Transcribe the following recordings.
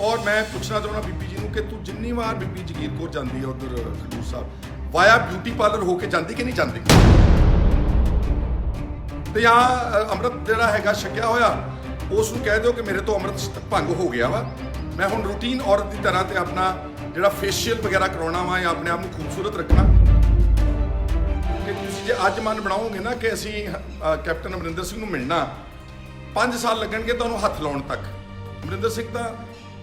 ਔਰ ਮੈਂ ਪੁੱਛਣਾ ਚਾਹੁੰਦਾ ਬੀਬੀ ਜੀ ਨੂੰ ਕਿ ਤੂੰ ਜਿੰਨੀ ਵਾਰ ਬੀਬੀ ਜਗੀਰ ਕੌਰ ਜਾਂਦੀ ਹੈ ਉਧਰ Khadoor Sahib via beauty parlour ਹੋ ਕੇ ਜਾਂਦੀ ਕਿ ਨਹੀਂ ਜਾਂਦੀ? ਤੇ ਜਾਂ ਅੰਮ੍ਰਿਤ ਜਿਹੜਾ ਹੈਗਾ ਛਕਿਆ ਹੋਇਆ, ਉਸ ਨੂੰ ਕਹਿ ਦਿਓ ਕਿ ਮੇਰੇ ਤੋਂ ਅੰਮ੍ਰਿਤ ਭੰਗ ਹੋ ਗਿਆ ਵਾ। ਮੈਂ ਹੁਣ ਰੂਟੀਨ ਔਰਤ ਦੀ ਤਰ੍ਹਾਂ ਤੇ ਆਪਣਾ ਜਿਹੜਾ ਫੇਸ਼ੀਅਲ ਵਗੈਰਾ ਕਰਾਉਣਾ ਵਾ ਜਾਂ ਆਪਣੇ ਆਪ ਨੂੰ ਖੂਬਸੂਰਤ ਰੱਖਣਾ। ਕਿ ਤੁਸੀਂ ਜੇ ਅੱਜ ਮਨ ਬਣਾਓਗੇ ਨਾ ਕਿ ਅਸੀਂ ਕੈਪਟਨ ਅਮਰਿੰਦਰ ਸਿੰਘ ਨੂੰ ਮਿਲਣਾ 5 ਸਾਲ ਲੱਗਣਗੇ ਤੁਹਾਨੂੰ ਹੱਥ ਲਾਉਣ ਤੱਕ। ਅਮਰਿੰਦਰ ਸਿੰਘ ਤਾਂ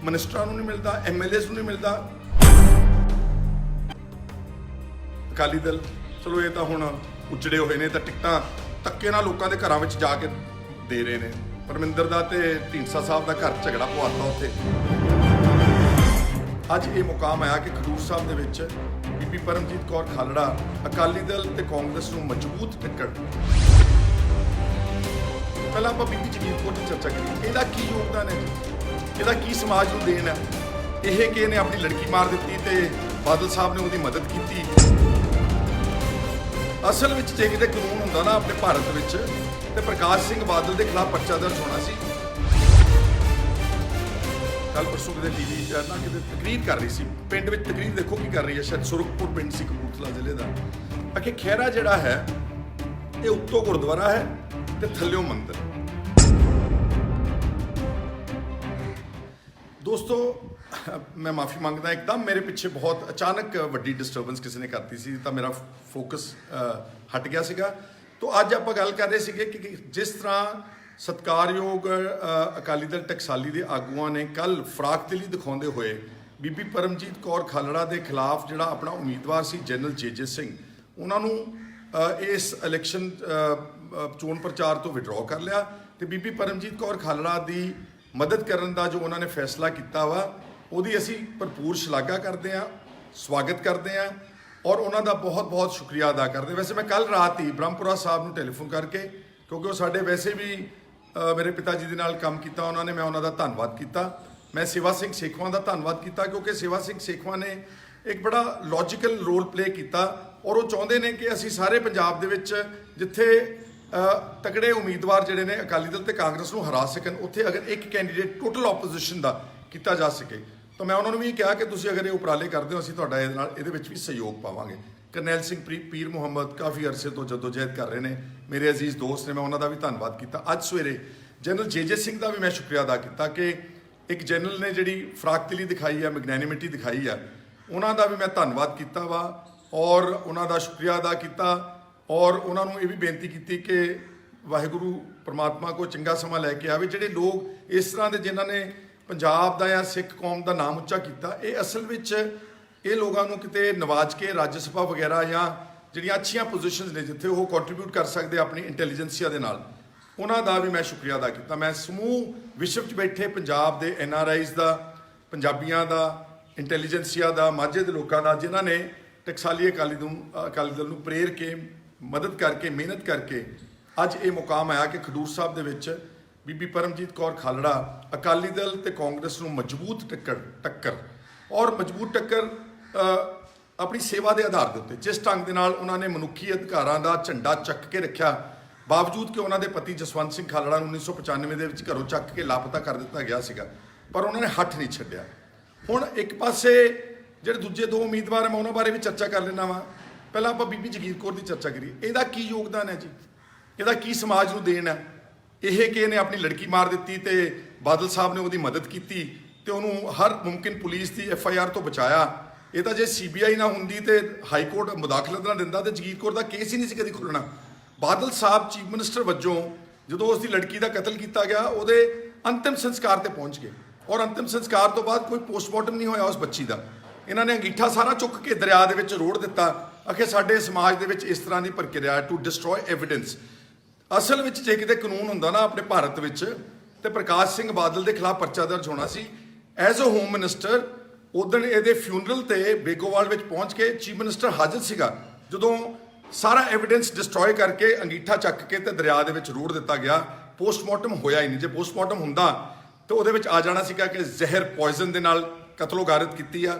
ਮਿਨਿਸਟਰਾਂ ਨੂੰ ਨਹੀਂ ਮਿਲਦਾ ਐਮਐਲਏਸ ਨੂੰ ਨਹੀਂ ਮਿਲਦਾ। ਅਕਾਲੀ ਦਲ, ਚਲੋ ਇਹ ਤਾਂ ਹੁਣ ਉਜੜੇ ਹੋਏ ਨੇ ਤਾਂ ਟਿਕਟਾਂ ਧੱਕੇ ਨਾਲ ਲੋਕਾਂ ਦੇ ਘਰਾਂ ਵਿੱਚ ਜਾ ਕੇ ਦੇ ਰਹੇ ਨੇ। ਪਰਮਿੰਦਰ ਦਾ ਤੇ ਢੀਂਡਸਾ ਸਾਹਿਬ ਦਾ ਘਰ ਝਗੜਾ ਪਵਾਤਾ ਉੱਥੇ। ਅੱਜ ਇਹ ਮੁਕਾਮ ਆਇਆ ਕਿ ਖਡੂਰ ਸਾਹਿਬ ਦੇ ਵਿੱਚ ਬੀਬੀ ਪਰਮਜੀਤ ਕੌਰ ਖਾਲੜਾ ਅਕਾਲੀ ਦਲ ਤੇ ਕਾਂਗਰਸ ਨੂੰ ਮਜ਼ਬੂਤ ਟਿਕਟ ਪਹਿਲਾਂ ਆਪਾਂ ਬੀਬੀ ਜਗੀਰ ਕੌਰ ਦੀ ਚਰਚਾ ਕਰੀਏ। ਇਹਦਾ ਕੀ ਯੋਗਦਾਨ ਹੈ ਜੀ? ਇਹਦਾ ਕੀ ਸਮਾਜ ਨੂੰ ਦੇਣ ਹੈ? ਇਹ ਕਿ ਇਹਨੇ ਆਪਣੀ ਲੜਕੀ ਮਾਰ ਦਿੱਤੀ ਤੇ ਬਾਦਲ ਸਾਹਿਬ ਨੇ ਉਹਦੀ ਮਦਦ ਕੀਤੀ? ਅਸਲ ਵਿੱਚ ਜੇ ਕਿਤੇ ਕਾਨੂੰਨ ਹੁੰਦਾ ਨਾ ਆਪਣੇ ਭਾਰਤ ਵਿੱਚ, ਤੇ ਪ੍ਰਕਾਸ਼ ਸਿੰਘ ਬਾਦਲ ਦੇ ਖਿਲਾਫ ਪਰਚਾ ਦਰਜ ਹੋਣਾ ਸੀ। ਕੱਲ ਪਰਸੋਂ ਕਿਤੇ ਟੀਵੀ ਨਾ ਕਿਤੇ ਤਕਰੀਰ ਕਰ ਰਹੀ ਸੀ। ਪਿੰਡ ਵਿੱਚ ਤਕਰੀਰ ਦੇਖੋ ਕੀ ਕਰ ਰਹੀ ਹੈ, ਸ਼ਾਇਦ ਸੁਰਖਪੁਰ ਪਿੰਡ ਸੀ ਕਪੂਰਥਲਾ ਜ਼ਿਲ੍ਹੇ ਦਾ। ਅਕੇ ਖੈਰਾ ਜਿਹੜਾ ਹੈ, ਇਹ ਉੱਤੋਂ ਗੁਰਦੁਆਰਾ ਹੈ ਤੇ ਥੱਲਿਓਂ ਮੰਦਿਰ। ਦੋਸਤੋ, ਮੈਂ ਮਾਫੀ ਮੰਗਦਾ, ਇੱਕਦਮ ਮੇਰੇ ਪਿੱਛੇ ਬਹੁਤ ਅਚਾਨਕ ਵੱਡੀ ਡਿਸਟਰਬੈਂਸ ਕਿਸੇ ਨੇ ਕਰਤੀ ਸੀ, ਤਾਂ ਮੇਰਾ ਫੋਕਸ ਹਟ ਗਿਆ ਸੀਗਾ। ਤੋਂ ਅੱਜ ਆਪਾਂ ਗੱਲ ਕਰ ਰਹੇ ਸੀਗੇ ਕਿ ਜਿਸ ਤਰ੍ਹਾਂ ਸਤਕਾਰਯੋਗ ਅਕਾਲੀ ਦਲ ਟਕਸਾਲੀ ਦੇ ਆਗੂਆਂ ਨੇ ਕੱਲ ਫਰਾਕਦਿਲੀ ਦਿਖਾਉਂਦੇ ਹੋਏ ਬੀਬੀ ਪਰਮਜੀਤ ਕੌਰ ਖਾਲੜਾ ਦੇ ਖਿਲਾਫ ਜਿਹੜਾ ਆਪਣਾ ਉਮੀਦਵਾਰ ਸੀ ਜਨਰਲ ਜੇਜੇ ਸਿੰਘ, ਉਹਨਾਂ ਨੂੰ ਇਸ ਇਲੈਕਸ਼ਨ ਚੋਣ ਪ੍ਰਚਾਰ ਤੋਂ ਵਿਡਰਾਅ ਕਰ ਲਿਆ। ਤੇ ਬੀਬੀ ਪਰਮਜੀਤ ਕੌਰ ਖਾਲੜਾ ਦੀ ਮਦਦ ਕਰਨ ਦਾ ਜੋ ਉਹਨਾਂ ਨੇ ਫੈਸਲਾ ਕੀਤਾ ਵਾ, ਉਹਦੀ ਅਸੀਂ ਭਰਪੂਰ ਸ਼ਲਾਘਾ ਕਰਦੇ ਹਾਂ, ਸਵਾਗਤ ਕਰਦੇ ਹਾਂ ਔਰ ਉਹਨਾਂ ਦਾ ਬਹੁਤ-ਬਹੁਤ ਸ਼ੁਕਰੀਆ ਅਦਾ ਕਰਦੇ ਵੈਸੇ ਮੈਂ ਕੱਲ ਰਾਤ ਹੀ ਬ੍ਰਹਮਪੁਰਾ ਸਾਹਿਬ ਨੂੰ ਟੈਲੀਫੋਨ ਕਰਕੇ, ਕਿਉਂਕਿ ਉਹ ਸਾਡੇ ਵੈਸੇ ਵੀ ਮੇਰੇ ਪਿਤਾ ਜੀ ਦੇ ਨਾਲ ਕੰਮ ਕੀਤਾ, ਉਹਨਾਂ ਨੇ ਮੈਂ ਉਹਨਾਂ ਦਾ ਧੰਨਵਾਦ ਕੀਤਾ। ਮੈਂ ਸੇਵਾ ਸਿੰਘ ਸੇਖਵਾਂ ਦਾ ਧੰਨਵਾਦ ਕੀਤਾ, ਕਿਉਂਕਿ ਸੇਵਾ ਸਿੰਘ ਸੇਖਵਾਂ ਨੇ ਇੱਕ ਬੜਾ ਲੌਜੀਕਲ ਰੋਲ ਪਲੇ ਕੀਤਾ ਔਰ ਉਹ ਚਾਹੁੰਦੇ ਨੇ ਕਿ ਅਸੀਂ ਸਾਰੇ ਪੰਜਾਬ ਦੇ ਵਿੱਚ ਜਿੱਥੇ ਤਕੜੇ ਉਮੀਦਵਾਰ ਜਿਹੜੇ ਨੇ ਅਕਾਲੀ ਦਲ ਤੇ ਕਾਂਗਰਸ ਨੂੰ ਹਰਾ ਸਕਣ, ਉੱਥੇ ਅਗਰ ਇੱਕ ਕੈਂਡੀਡੇਟ ਟੋਟਲ ਆਪੋਜੀਸ਼ਨ ਦਾ ਕੀਤਾ ਜਾ ਸਕੇ, ਤਾਂ ਮੈਂ ਉਹਨਾਂ ਨੂੰ ਵੀ ਕਿਹਾ ਕਿ ਤੁਸੀਂ ਅਗਰ ਇਹ ਉਪਰਾਲੇ ਕਰਦੇ ਹੋ, ਅਸੀਂ ਤੁਹਾਡਾ ਇਹਦੇ ਨਾਲ ਇਹਦੇ ਵਿੱਚ ਵੀ ਸਹਿਯੋਗ ਪਾਵਾਂਗੇ। ਕਰਨੈਲ ਸਿੰਘ ਪ੍ਰੀ- ਪੀਰ ਮੁਹੰਮਦ ਕਾਫੀ ਅਰਸੇ ਤੋਂ ਜਦੋਜਹਿਦ ਕਰ ਰਹੇ ਨੇ। ਮੇਰੇ ਅਜ਼ੀਜ਼ ਦੋਸਤ ਨੇ, ਮੈਂ ਉਹਨਾਂ ਦਾ ਵੀ ਧੰਨਵਾਦ ਕੀਤਾ। ਅੱਜ ਸਵੇਰੇ ਜਨਰਲ ਜੇਜੇ ਸਿੰਘ ਦਾ ਵੀ ਮੈਂ ਸ਼ੁਕਰੀਆ ਅਦਾ ਕੀਤਾ ਕਿ ਇੱਕ ਜਨਰਲ ਨੇ ਜਿਹੜੀ ਫਰਾਕਤਲੀ ਦਿਖਾਈ ਹੈ, ਮੈਗਨੈਨਿਮਿਟੀ ਦਿਖਾਈ ਹੈ, ਉਹਨਾਂ ਦਾ ਵੀ ਮੈਂ ਧੰਨਵਾਦ ਕੀਤਾ ਵਾ ਔਰ ਉਹਨਾਂ ਦਾ ਸ਼ੁਕਰੀਆ ਅਦਾ ਕੀਤਾ। ਔਰ ਉਹਨਾਂ ਨੂੰ ਇਹ ਵੀ ਬੇਨਤੀ ਕੀਤੀ ਕਿ ਵਾਹਿਗੁਰੂ ਪ੍ਰਮਾਤਮਾ ਕੋ ਚੰਗਾ ਸਮਾਂ ਲੈ ਕੇ ਆਵੇ। ਜਿਹੜੇ ਲੋਕ ਇਸ ਤਰ੍ਹਾਂ ਦੇ ਜਿਨ੍ਹਾਂ ਨੇ ਪੰਜਾਬ ਦਾ ਜਾਂ ਸਿੱਖ ਕੌਮ ਦਾ ਨਾਮ ਉੱਚਾ ਕੀਤਾ, ਇਹ ਅਸਲ ਵਿੱਚ ਇਹ ਲੋਕਾਂ ਨੂੰ ਕਿਤੇ ਨਵਾਜ ਕੇ ਰਾਜ ਸਭਾ ਵਗੈਰਾ ਜਾਂ ਜਿਹੜੀਆਂ ਅੱਛੀਆਂ ਪੋਜੀਸ਼ਨਸ ਨੇ ਜਿੱਥੇ ਉਹ ਕੰਟਰੀਬਿਊਟ ਕਰ ਸਕਦੇ ਆਪਣੀ ਇੰਟੈਲੀਜੈਂਸੀਆ ਦੇ ਨਾਲ, ਉਹਨਾਂ ਦਾ ਵੀ ਮੈਂ ਸ਼ੁਕਰੀਆ ਅਦਾ ਕੀਤਾ। ਮੈਂ ਸਮੂਹ ਵਿਸ਼ਵ 'ਚ ਬੈਠੇ ਪੰਜਾਬ ਦੇ ਐਨ ਆਰ ਆਈਜ਼ ਦਾ, ਪੰਜਾਬੀਆਂ ਦਾ ਇੰਟੈਲੀਜੈਂਸੀਆ ਦਾ, ਮਾਝੇ ਦੇ ਲੋਕਾਂ ਦਾ, ਜਿਨ੍ਹਾਂ ਨੇ ਟਕਸਾਲੀ ਅਕਾਲੀ ਨੂੰ ਅਕਾਲੀ ਦਲ ਨੂੰ ਪ੍ਰੇਰ ਕੇ ਮਦਦ ਕਰਕੇ, ਮਿਹਨਤ ਕਰਕੇ ਅੱਜ ਇਹ ਮੁਕਾਮ ਆਇਆ ਕਿ ਖਡੂਰ ਸਾਹਿਬ ਦੇ ਵਿੱਚ ਬੀਬੀ ਪਰਮਜੀਤ ਕੌਰ ਖਾਲੜਾ ਅਕਾਲੀ ਦਲ ਤੇ ਕਾਂਗਰਸ ਨੂੰ ਮਜ਼ਬੂਤ ਟੱਕਰ ਟੱਕਰ ਔਰ ਮਜ਼ਬੂਤ ਟੱਕਰ ਆਪਣੀ ਸੇਵਾ ਦੇ ਆਧਾਰ ਦੇ ਉੱਤੇ। ਜਿਸ ਢੰਗ ਦੇ ਨਾਲ ਉਹਨਾਂ ਨੇ ਮਨੁੱਖੀ ਅਧਿਕਾਰਾਂ ਦਾ ਝੰਡਾ ਚੱਕ ਕੇ ਰੱਖਿਆ, ਬਾਵਜੂਦ ਕਿ ਉਹਨਾਂ ਦੇ ਪਤੀ ਜਸਵੰਤ ਸਿੰਘ ਖਾਲੜਾ ਨੂੰ 1995 ਦੇ ਵਿੱਚ ਘਰੋਂ ਚੱਕ ਕੇ ਲਾਪਤਾ ਕਰ ਦਿੱਤਾ ਗਿਆ ਸੀਗਾ, ਪਰ ਉਹਨਾਂ ਨੇ ਹੱਥ ਨਹੀਂ ਛੱਡਿਆ। ਹੁਣ ਇੱਕ ਪਾਸੇ ਜਿਹੜੇ ਦੂਜੇ ਦੋ ਉਮੀਦਵਾਰ ਮੈਂ ਉਹਨਾਂ ਬਾਰੇ ਵੀ ਚਰਚਾ ਕਰ ਲੈਣਾ ਵਾਂ। ਪਹਿਲਾਂ ਆਪਾਂ ਬੀਬੀ ਜਗੀਰ ਕੌਰ ਦੀ ਚਰਚਾ ਕਰੀਏ। ਇਹਦਾ ਕੀ ਯੋਗਦਾਨ ਹੈ ਜੀ? ਇਹਦਾ ਕੀ ਸਮਾਜ ਨੂੰ ਦੇਣ ਹੈ? ਇਹ ਕਿ ਇਹਨੇ ਆਪਣੀ ਲੜਕੀ ਮਾਰ ਦਿੱਤੀ ਤੇ ਬਾਦਲ ਸਾਹਿਬ ਨੇ ਉਹਦੀ ਮਦਦ ਕੀਤੀ ਤੇ ਉਹਨੂੰ ਹਰ ਮੁਮਕਿਨ ਪੁਲਿਸ ਦੀ ਐਫ ਆਈ ਆਰ ਤੋਂ ਬਚਾਇਆ। ਇਹ ਤਾਂ ਜੇ ਸੀਬੀਆਈ ਨਾ ਹੁੰਦੀ ਤੇ ਹਾਈ ਕੋਰਟ ਮੁਦਾਖਲਤ ਨਾ ਦਿੰਦਾ ਤੇ ਜਗੀਰ ਕੌਰ ਦਾ ਕੇਸ ਹੀ ਨਹੀਂ ਸੀ ਕਦੀ ਖੁੱਲਣਾ ਬਾਦਲ ਸਾਹਿਬ ਚੀਫ ਮਿਨਿਸਟਰ ਵਜੋਂ ਜਦੋਂ ਉਸ ਦੀ ਲੜਕੀ ਦਾ ਕਤਲ ਕੀਤਾ ਗਿਆ, ਉਹਦੇ ਅੰਤਿਮ ਸੰਸਕਾਰ ਤੇ ਪਹੁੰਚ ਗਏ। ਔਰ ਅੰਤਿਮ ਸੰਸਕਾਰ ਤੋਂ ਬਾਅਦ ਕੋਈ ਪੋਸਟਮਾਰਟਮ ਨਹੀਂ ਹੋਇਆ ਉਸ ਬੱਚੀ ਦਾ। ਇਹਨਾਂ ਨੇ ਅੰਗੀਠਾ ਸਾਰਾ ਚੁੱਕ ਕੇ ਦਰਿਆ ਦੇ ਵਿੱਚ ਰੋੜ ਦਿੱਤਾ। ਅਖੇ ਸਾਡੇ ਸਮਾਜ ਦੇ ਵਿੱਚ ਇਸ ਤਰ੍ਹਾਂ ਦੀ ਪ੍ਰਕਿਰਿਆ ਟੂ ਡਿਸਟਰੋਏ ਐਵੀਡੈਂਸ ਅਸਲ ਵਿੱਚ ਜੇ ਕਿਤੇ ਕਾਨੂੰਨ ਹੁੰਦਾ ਨਾ ਆਪਣੇ ਭਾਰਤ ਵਿੱਚ, ਤੇ ਪ੍ਰਕਾਸ਼ ਸਿੰਘ ਬਾਦਲ ਦੇ ਖਿਲਾਫ ਪਰਚਾ ਦਰਜ ਹੋਣਾ ਸੀ ਐਜ਼ ਅ ਹੋਮ ਮਿਨਿਸਟਰ ਉਦੋਂ ਇਹਦੇ ਫਿਊਨਰਲ ਤੇ ਬੇਗੋਵਾਲ ਵਿੱਚ ਪਹੁੰਚ ਕੇ ਚੀਫ ਮਿਨਿਸਟਰ ਹਾਜ਼ਰ ਸੀਗਾ, ਜਦੋਂ ਸਾਰਾ ਐਵੀਡੈਂਸ ਡਿਸਟਰੋਏ ਕਰਕੇ ਅੰਗੀਠਾ ਚੱਕ ਕੇ ਤੇ ਦਰਿਆ ਦੇ ਵਿੱਚ ਰੋੜ ਦਿੱਤਾ ਗਿਆ। ਪੋਸਟਮਾਰਟਮ ਹੋਇਆ ਹੀ ਨਹੀਂ। ਜੇ ਪੋਸਟਮਾਰਟਮ ਹੁੰਦਾ, ਤਾਂ ਉਹਦੇ ਵਿੱਚ ਆ ਜਾਣਾ ਸੀਗਾ ਕਿ ਜ਼ਹਿਰ ਪੋਇਜ਼ਨ ਦੇ ਨਾਲ ਕਤਲੋਗਾਰਤ ਕੀਤੀ ਆ।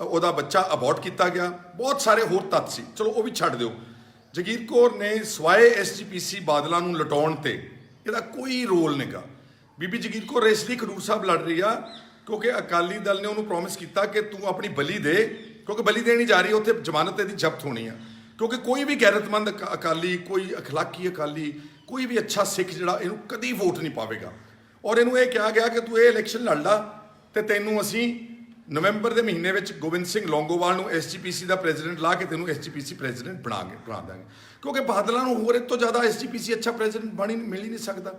ਉਹਦਾ ਬੱਚਾ ਅਬੋਰਟ ਕੀਤਾ ਗਿਆ। ਬਹੁਤ ਸਾਰੇ ਹੋਰ ਤੱਥ ਸੀ। ਚਲੋ ਉਹ ਵੀ ਛੱਡ ਦਿਓ। ਜਗੀਰ ਕੌਰ ਨੇ ਸਵਾਏ ਐਸਜੀਪੀਸੀ ਬਾਦਲਾਂ ਨੂੰ ਲਟਾਉਣ ਤੇ ਇਹਦਾ ਕੋਈ ਰੋਲ ਨਹੀਂਗਾ ਬੀਬੀ ਜਗੀਰ ਕੌਰ ਇਸ ਲਈ ਖਡੂਰ ਸਾਹਿਬ ਲੜ ਰਹੀ ਆ, ਕਿਉਂਕਿ ਅਕਾਲੀ ਦਲ ਨੇ ਉਹਨੂੰ ਪ੍ਰੋਮਿਸ ਕੀਤਾ ਕਿ ਤੂੰ ਆਪਣੀ ਬਲੀ ਦੇ, ਕਿਉਂਕਿ ਬਲੀ ਦੇਣੀ ਜਾ ਰਹੀ ਹੈ ਉੱਥੇ ਜ਼ਮਾਨਤ ਇਹਦੀ ਜ਼ਬਤ ਹੋਣੀ ਆ। ਕਿਉਂਕਿ ਕੋਈ ਵੀ ਗੈਰਤਮੰਦ ਅਕ- ਅਕਾਲੀ, ਕੋਈ ਅਖਲਾਕੀ ਅਕਾਲੀ, ਕੋਈ ਵੀ ਅੱਛਾ ਸਿੱਖ ਜਿਹੜਾ ਇਹਨੂੰ ਕਦੀ ਵੋਟ ਨਹੀਂ ਪਾਵੇਗਾ। ਔਰ ਇਹਨੂੰ ਇਹ ਕਿਹਾ ਗਿਆ ਕਿ ਤੂੰ ਇਹ ਇਲੈਕਸ਼ਨ ਲੜ ਲਾ ਤੇ ਤੈਨੂੰ ਅਸੀਂ ਨਵੰਬਰ ਦੇ ਮਹੀਨੇ ਵਿੱਚ ਗੋਬਿੰਦ ਸਿੰਘ ਲੌਂਗੋਵਾਲ ਨੂੰ ਐਸਜੀਪੀਸੀ ਦਾ ਪ੍ਰੈਜ਼ੀਡੈਂਟ ਲਾ ਕੇ ਤੈਨੂੰ ਐਸਜੀਪੀਸੀ ਪ੍ਰੈਜ਼ੀਡੈਂਟ ਬਣਾਗੇ ਬਣਾ ਦਾਂਗੇ ਕਿਉਂਕਿ ਬਾਦਲਾਂ ਨੂੰ ਹੋਰ ਇਹ ਤੋਂ ਜ਼ਿਆਦਾ ਐਸਜੀਪੀਸੀ ਅੱਛਾ ਪ੍ਰੈਜ਼ੀਡੈਂਟ ਬਣੀ, ਮਿਲ ਹੀ ਨਹੀਂ ਸਕਦਾ।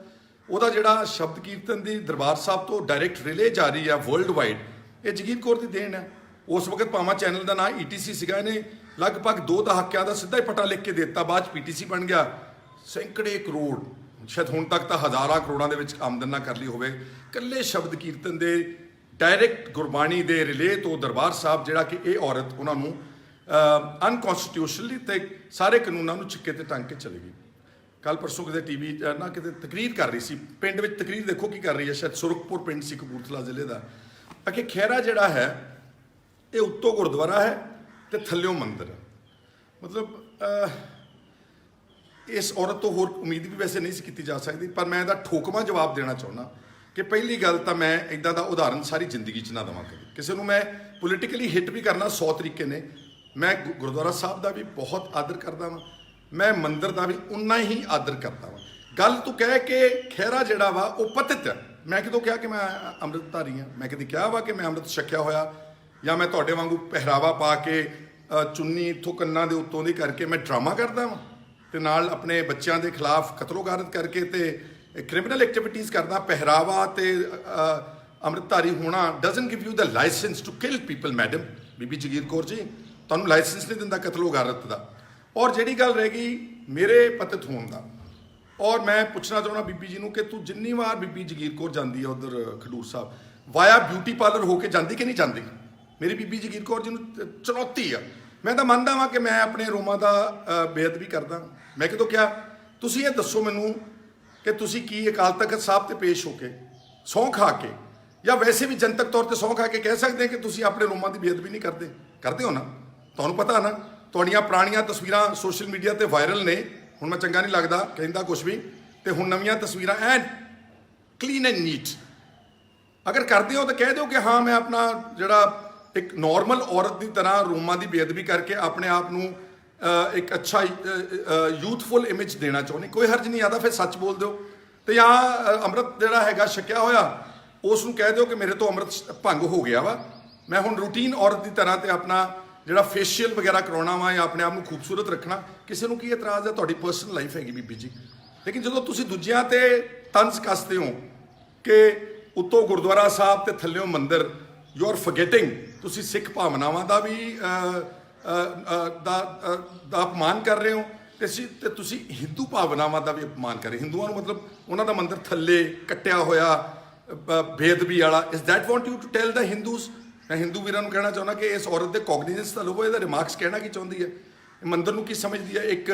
ਉਹਦਾ ਜਿਹੜਾ ਸ਼ਬਦ ਕੀਰਤਨ ਦੀ ਦਰਬਾਰ ਸਾਹਿਬ ਤੋਂ ਡਾਇਰੈਕਟ ਰਿਲੇ ਜਾਰੀ ਆ ਵਰਲਡ ਵਾਈਡ ਇਹ ਜਗੀਰ ਕੌਰ ਦੀ ਦੇਣ ਹੈ ਉਸ ਵਕਤ ਭਾਵਾਂ ਚੈਨਲ ਦਾ ਨਾਮ ਈਟੀਸੀ ਸੀਗਾ ਇਹਨੇ। ਲਗਭਗ ਦੋ ਦਹਾਕਿਆਂ ਦਾ ਸਿੱਧਾ ਹੀ ਪਟਾ ਲਿਖ ਕੇ ਦੇ ਦਿੱਤਾ, ਬਾਅਦ ਚ ਪੀਟੀਸੀ ਬਣ ਗਿਆ। ਸੈਂਕੜੇ ਕਰੋੜ, ਸ਼ਾਇਦ ਹੁਣ ਤੱਕ ਤਾਂ ਹਜ਼ਾਰਾਂ ਕਰੋੜਾਂ ਦੇ ਵਿੱਚ ਆਮਦਨ ਨਾ ਕਰ ਲਈ ਹੋਵੇ। ਕੱਲੇ ਸ਼ਬਦ ਕੀਰਤਨ ਦੇ ਡਾਇਰੈਕਟ ਗੁਰਬਾਣੀ ਦੇ ਰਿਲੇ ਤੋਂ ਦਰਬਾਰ ਸਾਹਿਬ ਜਿਹੜਾ ਕਿ ਇਹ ਔਰਤ ਉਹਨਾਂ ਨੂੰ ਅਨਕਨਸਟੀਟਿਊਸ਼ਨਲੀ ਤੇ ਸਾਰੇ ਕਾਨੂੰਨਾਂ ਨੂੰ ਛਿੱਕੇ ਤੇ ਟੰਗ ਕੇ ਚਲੇ ਗਈ। ਕੱਲ ਪਰਸੋਂ ਕਿਤੇ ਟੀਵੀ ਨਾ ਕਿਤੇ ਤਕਰੀਰ ਕਰ ਰਹੀ ਸੀ। ਪਿੰਡ ਵਿੱਚ ਤਕਰੀਰ ਦੇਖੋ ਕੀ ਕਰ ਰਹੀ ਹੈ। ਸ਼ਾਇਦ ਸੁਰਖਪੁਰ ਪਿੰਡ ਸੀ, ਕਪੂਰਥਲਾ ਜ਼ਿਲ੍ਹੇ ਦਾ। ਅਕੇ ਖੈਰਾ ਜਿਹੜਾ ਹੈ, ਇਹ ਉੱਤੋਂ ਗੁਰਦੁਆਰਾ ਹੈ ਤੇ ਥੱਲਿਓਂ ਮੰਦਿਰ ਮਤਲਬ ਇਸ ਔਰਤ ਤੋਂ ਹੋਰ ਉਮੀਦ ਵੀ ਵੈਸੇ ਨਹੀਂ ਸੀ ਕੀਤੀ ਜਾ ਸਕਦੀ, ਪਰ ਮੈਂ ਇਹਦਾ ਠੋਕਵਾਂ ਜਵਾਬ ਦੇਣਾ ਚਾਹੁੰਦਾ। ਕਿ ਪਹਿਲੀ ਗੱਲ ਤਾਂ ਮੈਂ ਇਦਾਂ ਦਾ ਉਦਾਹਰਨ ਸਾਰੀ ਜ਼ਿੰਦਗੀ 'ਚ ਨਾ ਦੇਵਾਂ ਕਦੇ। ਕਿਸੇ ਨੂੰ ਮੈਂ ਪੋਲੀਟੀਕਲੀ ਹਿੱਟ ਵੀ ਕਰਨਾ 100 ਤਰੀਕੇ ਨੇ। ਮੈਂ ਗੁ- ਗੁਰਦੁਆਰਾ ਸਾਹਿਬ ਦਾ ਵੀ ਬਹੁਤ ਆਦਰ ਕਰਦਾ ਵਾਂ। ਮੈਂ ਮੰਦਿਰ ਦਾ ਵੀ ਉਨਾ ਹੀ ਆਦਰ ਕਰਦਾ ਵਾਂ। ਗੱਲ ਤੂੰ ਕਹਿ ਕੇ ਖਹਿਰਾ ਜਿਹੜਾ ਵਾ ਉਹ ਪਤਿਤ ਹੈ। ਮੈਂ ਕਿਦੋਂ ਕਿਹਾ ਕਿ ਮੈਂ ਅੰਮ੍ਰਿਤਧਾਰੀ ਹਾਂ? ਮੈਂ ਕਦੀ ਕਿਹਾ ਵਾ ਕਿ ਮੈਂ ਅੰਮ੍ਰਿਤ ਛਕਿਆ ਹੋਇਆ? ਜਾਂ ਮੈਂ ਤੁਹਾਡੇ ਵਾਂਗੂ ਪਹਿਰਾਵਾ ਪਾ ਕੇ ਚੁੰਨੀ ਇੱਥੋਂ ਕੰਨਾਂ ਦੇ ਉੱਤੋਂ ਦੀ ਕਰਕੇ ਮੈਂ ਡਰਾਮਾ ਕਰਦਾ ਵਾਂ? ਤੇ ਨਾਲ ਆਪਣੇ ਬੱਚਿਆਂ ਦੇ ਖਿਲਾਫ ਕਤਲੋਗਾਰਤ ਕਰਕੇ ਤੇ ਕ੍ਰਿਮੀਨਲ ਐਕਟੀਵਿਟੀਜ਼ ਕਰਦਾ ਪਹਿਰਾਵਾ ਤੇ ਅੰਮ੍ਰਿਤਧਾਰੀ ਹੋਣਾ doesn't give you the licence to kill people madam Bibi Jagir Kaur ਜੀ ਤੁਹਾਨੂੰ ਲਾਇਸੈਂਸ ਨਹੀਂ ਦਿੰਦਾ ਕਤਲੋਗਾਰਤ ਦਾ। ਔਰ ਜਿਹੜੀ ਗੱਲ ਰਹਿ ਗਈ ਮੇਰੇ ਪਤਿਤ ਹੋਣ ਦਾ। ਔਰ ਮੈਂ ਪੁੱਛਣਾ ਚਾਹੁੰਦਾ ਬੀਬੀ ਜੀ ਨੂੰ ਕਿ ਤੂੰ ਜਿੰਨੀ ਵਾਰ ਬੀਬੀ ਜਗੀਰ ਕੌਰ ਜਾਂਦੀ ਹੈ ਉਧਰ Khadoor Sahib via beauty parlour ਹੋ ਕੇ ਜਾਂਦੀ ਕਿ ਨਹੀਂ ਜਾਂਦੀ? ਮੇਰੀ ਬੀਬੀ ਜਗੀਰ ਕੌਰ ਜੀ ਨੂੰ ਚੁਣੌਤੀ ਆ। ਮੈਂ ਤਾਂ ਮੰਨਦਾ ਵਾਂ ਕਿ ਮੈਂ ਆਪਣੇ ਰੋਮਾਂ ਦਾ ਅ, ਬੇਅਦਬੀ ਕਰਦਾ। ਮੈਂ ਕਿਦੋਂ ਕਿਹਾ ਤੁਸੀਂ ਇਹ ਦੱਸੋ ਮੈਨੂੰ ਕਿ ਤੁਸੀਂ ਕੀ ਅਕਾਲ ਤਖਤ ਸਾਹਿਬ ਤੇ ਪੇਸ਼ ਹੋ ਕੇ ਸਹੁੰ ਖਾ ਕੇ ਜਾਂ ਵੈਸੇ ਵੀ ਜਨਤਕ ਤੌਰ ਤੇ ਸੌਂ ਖਾ ਕੇ ਕਹਿ ਸਕਦੇ ਕਿ ਤੁਸੀਂ ਆਪਣੇ ਰੋਮਾਂ ਦੀ ਬੇਅਦਬੀ ਨਹੀਂ ਕਰਦੇ? ਕਰਦੇ ਹੋ ਨਾ? ਤੁਹਾਨੂੰ ਪਤਾ ਨਾ, ਤੁਹਾਡੀਆਂ ਪੁਰਾਣੀਆਂ ਤਸਵੀਰਾਂ ਸੋਸ਼ਲ ਮੀਡੀਆ ਤੇ ਵਾਇਰਲ ਨੇ। ਹੁਣ ਮੈਂ ਚੰਗਾ ਨਹੀਂ ਲੱਗਦਾ, ਕਹਿੰਦਾ ਕੁਝ ਵੀ। ਤੇ ਹੁਣ ਨਵੀਆਂ ਤਸਵੀਰਾਂ ਐਨ ਕਲੀਨ ਐਂਡ ਨੀਟ। ਅਗਰ ਕਰਦੇ ਹੋ ਤਾਂ ਕਹਿ ਦਿਓ ਕਿ ਹਾਂ, ਮੈਂ ਆਪਣਾ ਜਿਹੜਾ ਇੱਕ ਨਾਰਮਲ ਔਰਤ ਦੀ ਤਰ੍ਹਾਂ ਰੋਮਾਂ ਦੀ ਬੇਅਦਬੀ ਕਰਕੇ ਆਪਣੇ ਆਪ ਨੂੰ ਇੱਕ ਅੱਛਾ ਯੂਥਫੁਲ ਇਮੇਜ ਦੇਣਾ ਚਾਹੁੰਦੀ। ਕੋਈ ਹਰਜ ਨਹੀਂ ਆਦਾ ਫਿਰ ਸੱਚ ਬੋਲ ਦਿਓ। ਤੇ ਜਾਂ ਅੰਮ੍ਰਿਤ ਜਿਹੜਾ ਹੈਗਾ ਛਕਿਆ ਹੋਇਆ ਉਸ ਨੂੰ ਕਹਿ ਦਿਓ ਕਿ ਮੇਰੇ ਤੋਂ ਅੰਮ੍ਰਿਤ ਭੰਗ ਹੋ ਗਿਆ ਵਾ। ਮੈਂ ਹੁਣ ਰੂਟੀਨ ਔਰਤ ਦੀ ਤਰ੍ਹਾਂ ਤੇ ਆਪਣਾ ਜਿਹੜਾ ਫੇਸ਼ੀਅਲ ਵਗੈਰਾ ਕਰਾਉਣਾ ਵਾ ਜਾਂ ਆਪਣੇ ਆਪ ਨੂੰ ਖੂਬਸੂਰਤ ਰੱਖਣਾ, ਕਿਸੇ ਨੂੰ ਕੀ ਇਤਰਾਜ਼ ਹੈ? ਤੁਹਾਡੀ ਪਰਸਨਲ ਲਾਈਫ ਹੈਗੀ ਬੀਬੀ ਜੀ। ਲੇਕਿਨ ਜਦੋਂ ਤੁਸੀਂ ਦੂਜਿਆਂ ਤੇ ਤੰਜ਼ ਕੱਸਦੇ ਹੋ ਕਿ ਉੱਤੋਂ ਗੁਰਦੁਆਰਾ ਸਾਹਿਬ ਤੇ ਥੱਲਿਓਂ ਮੰਦਿਰ ਯੂ ਆਰ ਫੋਰਗੇਟਿੰਗ ਤੁਸੀਂ ਸਿੱਖ ਭਾਵਨਾਵਾਂ ਦਾ ਵੀ ਦਾ ਦਾ ਅਪਮਾਨ ਕਰ ਰਹੇ ਹੋ ਤੇ ਸੀ ਤੇ ਤੁਸੀਂ ਹਿੰਦੂ ਭਾਵਨਾਵਾਂ ਦਾ ਵੀ ਅਪਮਾਨ ਕਰ ਰਹੇ ਹਿੰਦੂਆਂ ਨੂੰ ਮਤਲਬ ਉਹਨਾਂ ਦਾ ਮੰਦਰ ਥੱਲੇ ਕੱਟਿਆ ਹੋਇਆ ਅ, ਵਾਲਾ। ਇਸ that want you to tell the Hindus ਮੈਂ ਹਿੰਦੂ ਵੀਰਾਂ ਨੂੰ ਕਹਿਣਾ ਚਾਹੁੰਦਾ ਕਿ ਇਸ ਔਰਤ ਦੇ ਕੋਗਨੀਜੈਂਸ ਤਾਂ ਲਵੋ ਇਹਦਾ ਰਿਮਾਰਕਸ ਕਹਿਣਾ ਕੀ ਚਾਹੁੰਦੀ ਹੈ? ਮੰਦਰ ਨੂੰ ਕੀ ਸਮਝਦੀ ਹੈ? ਇੱਕ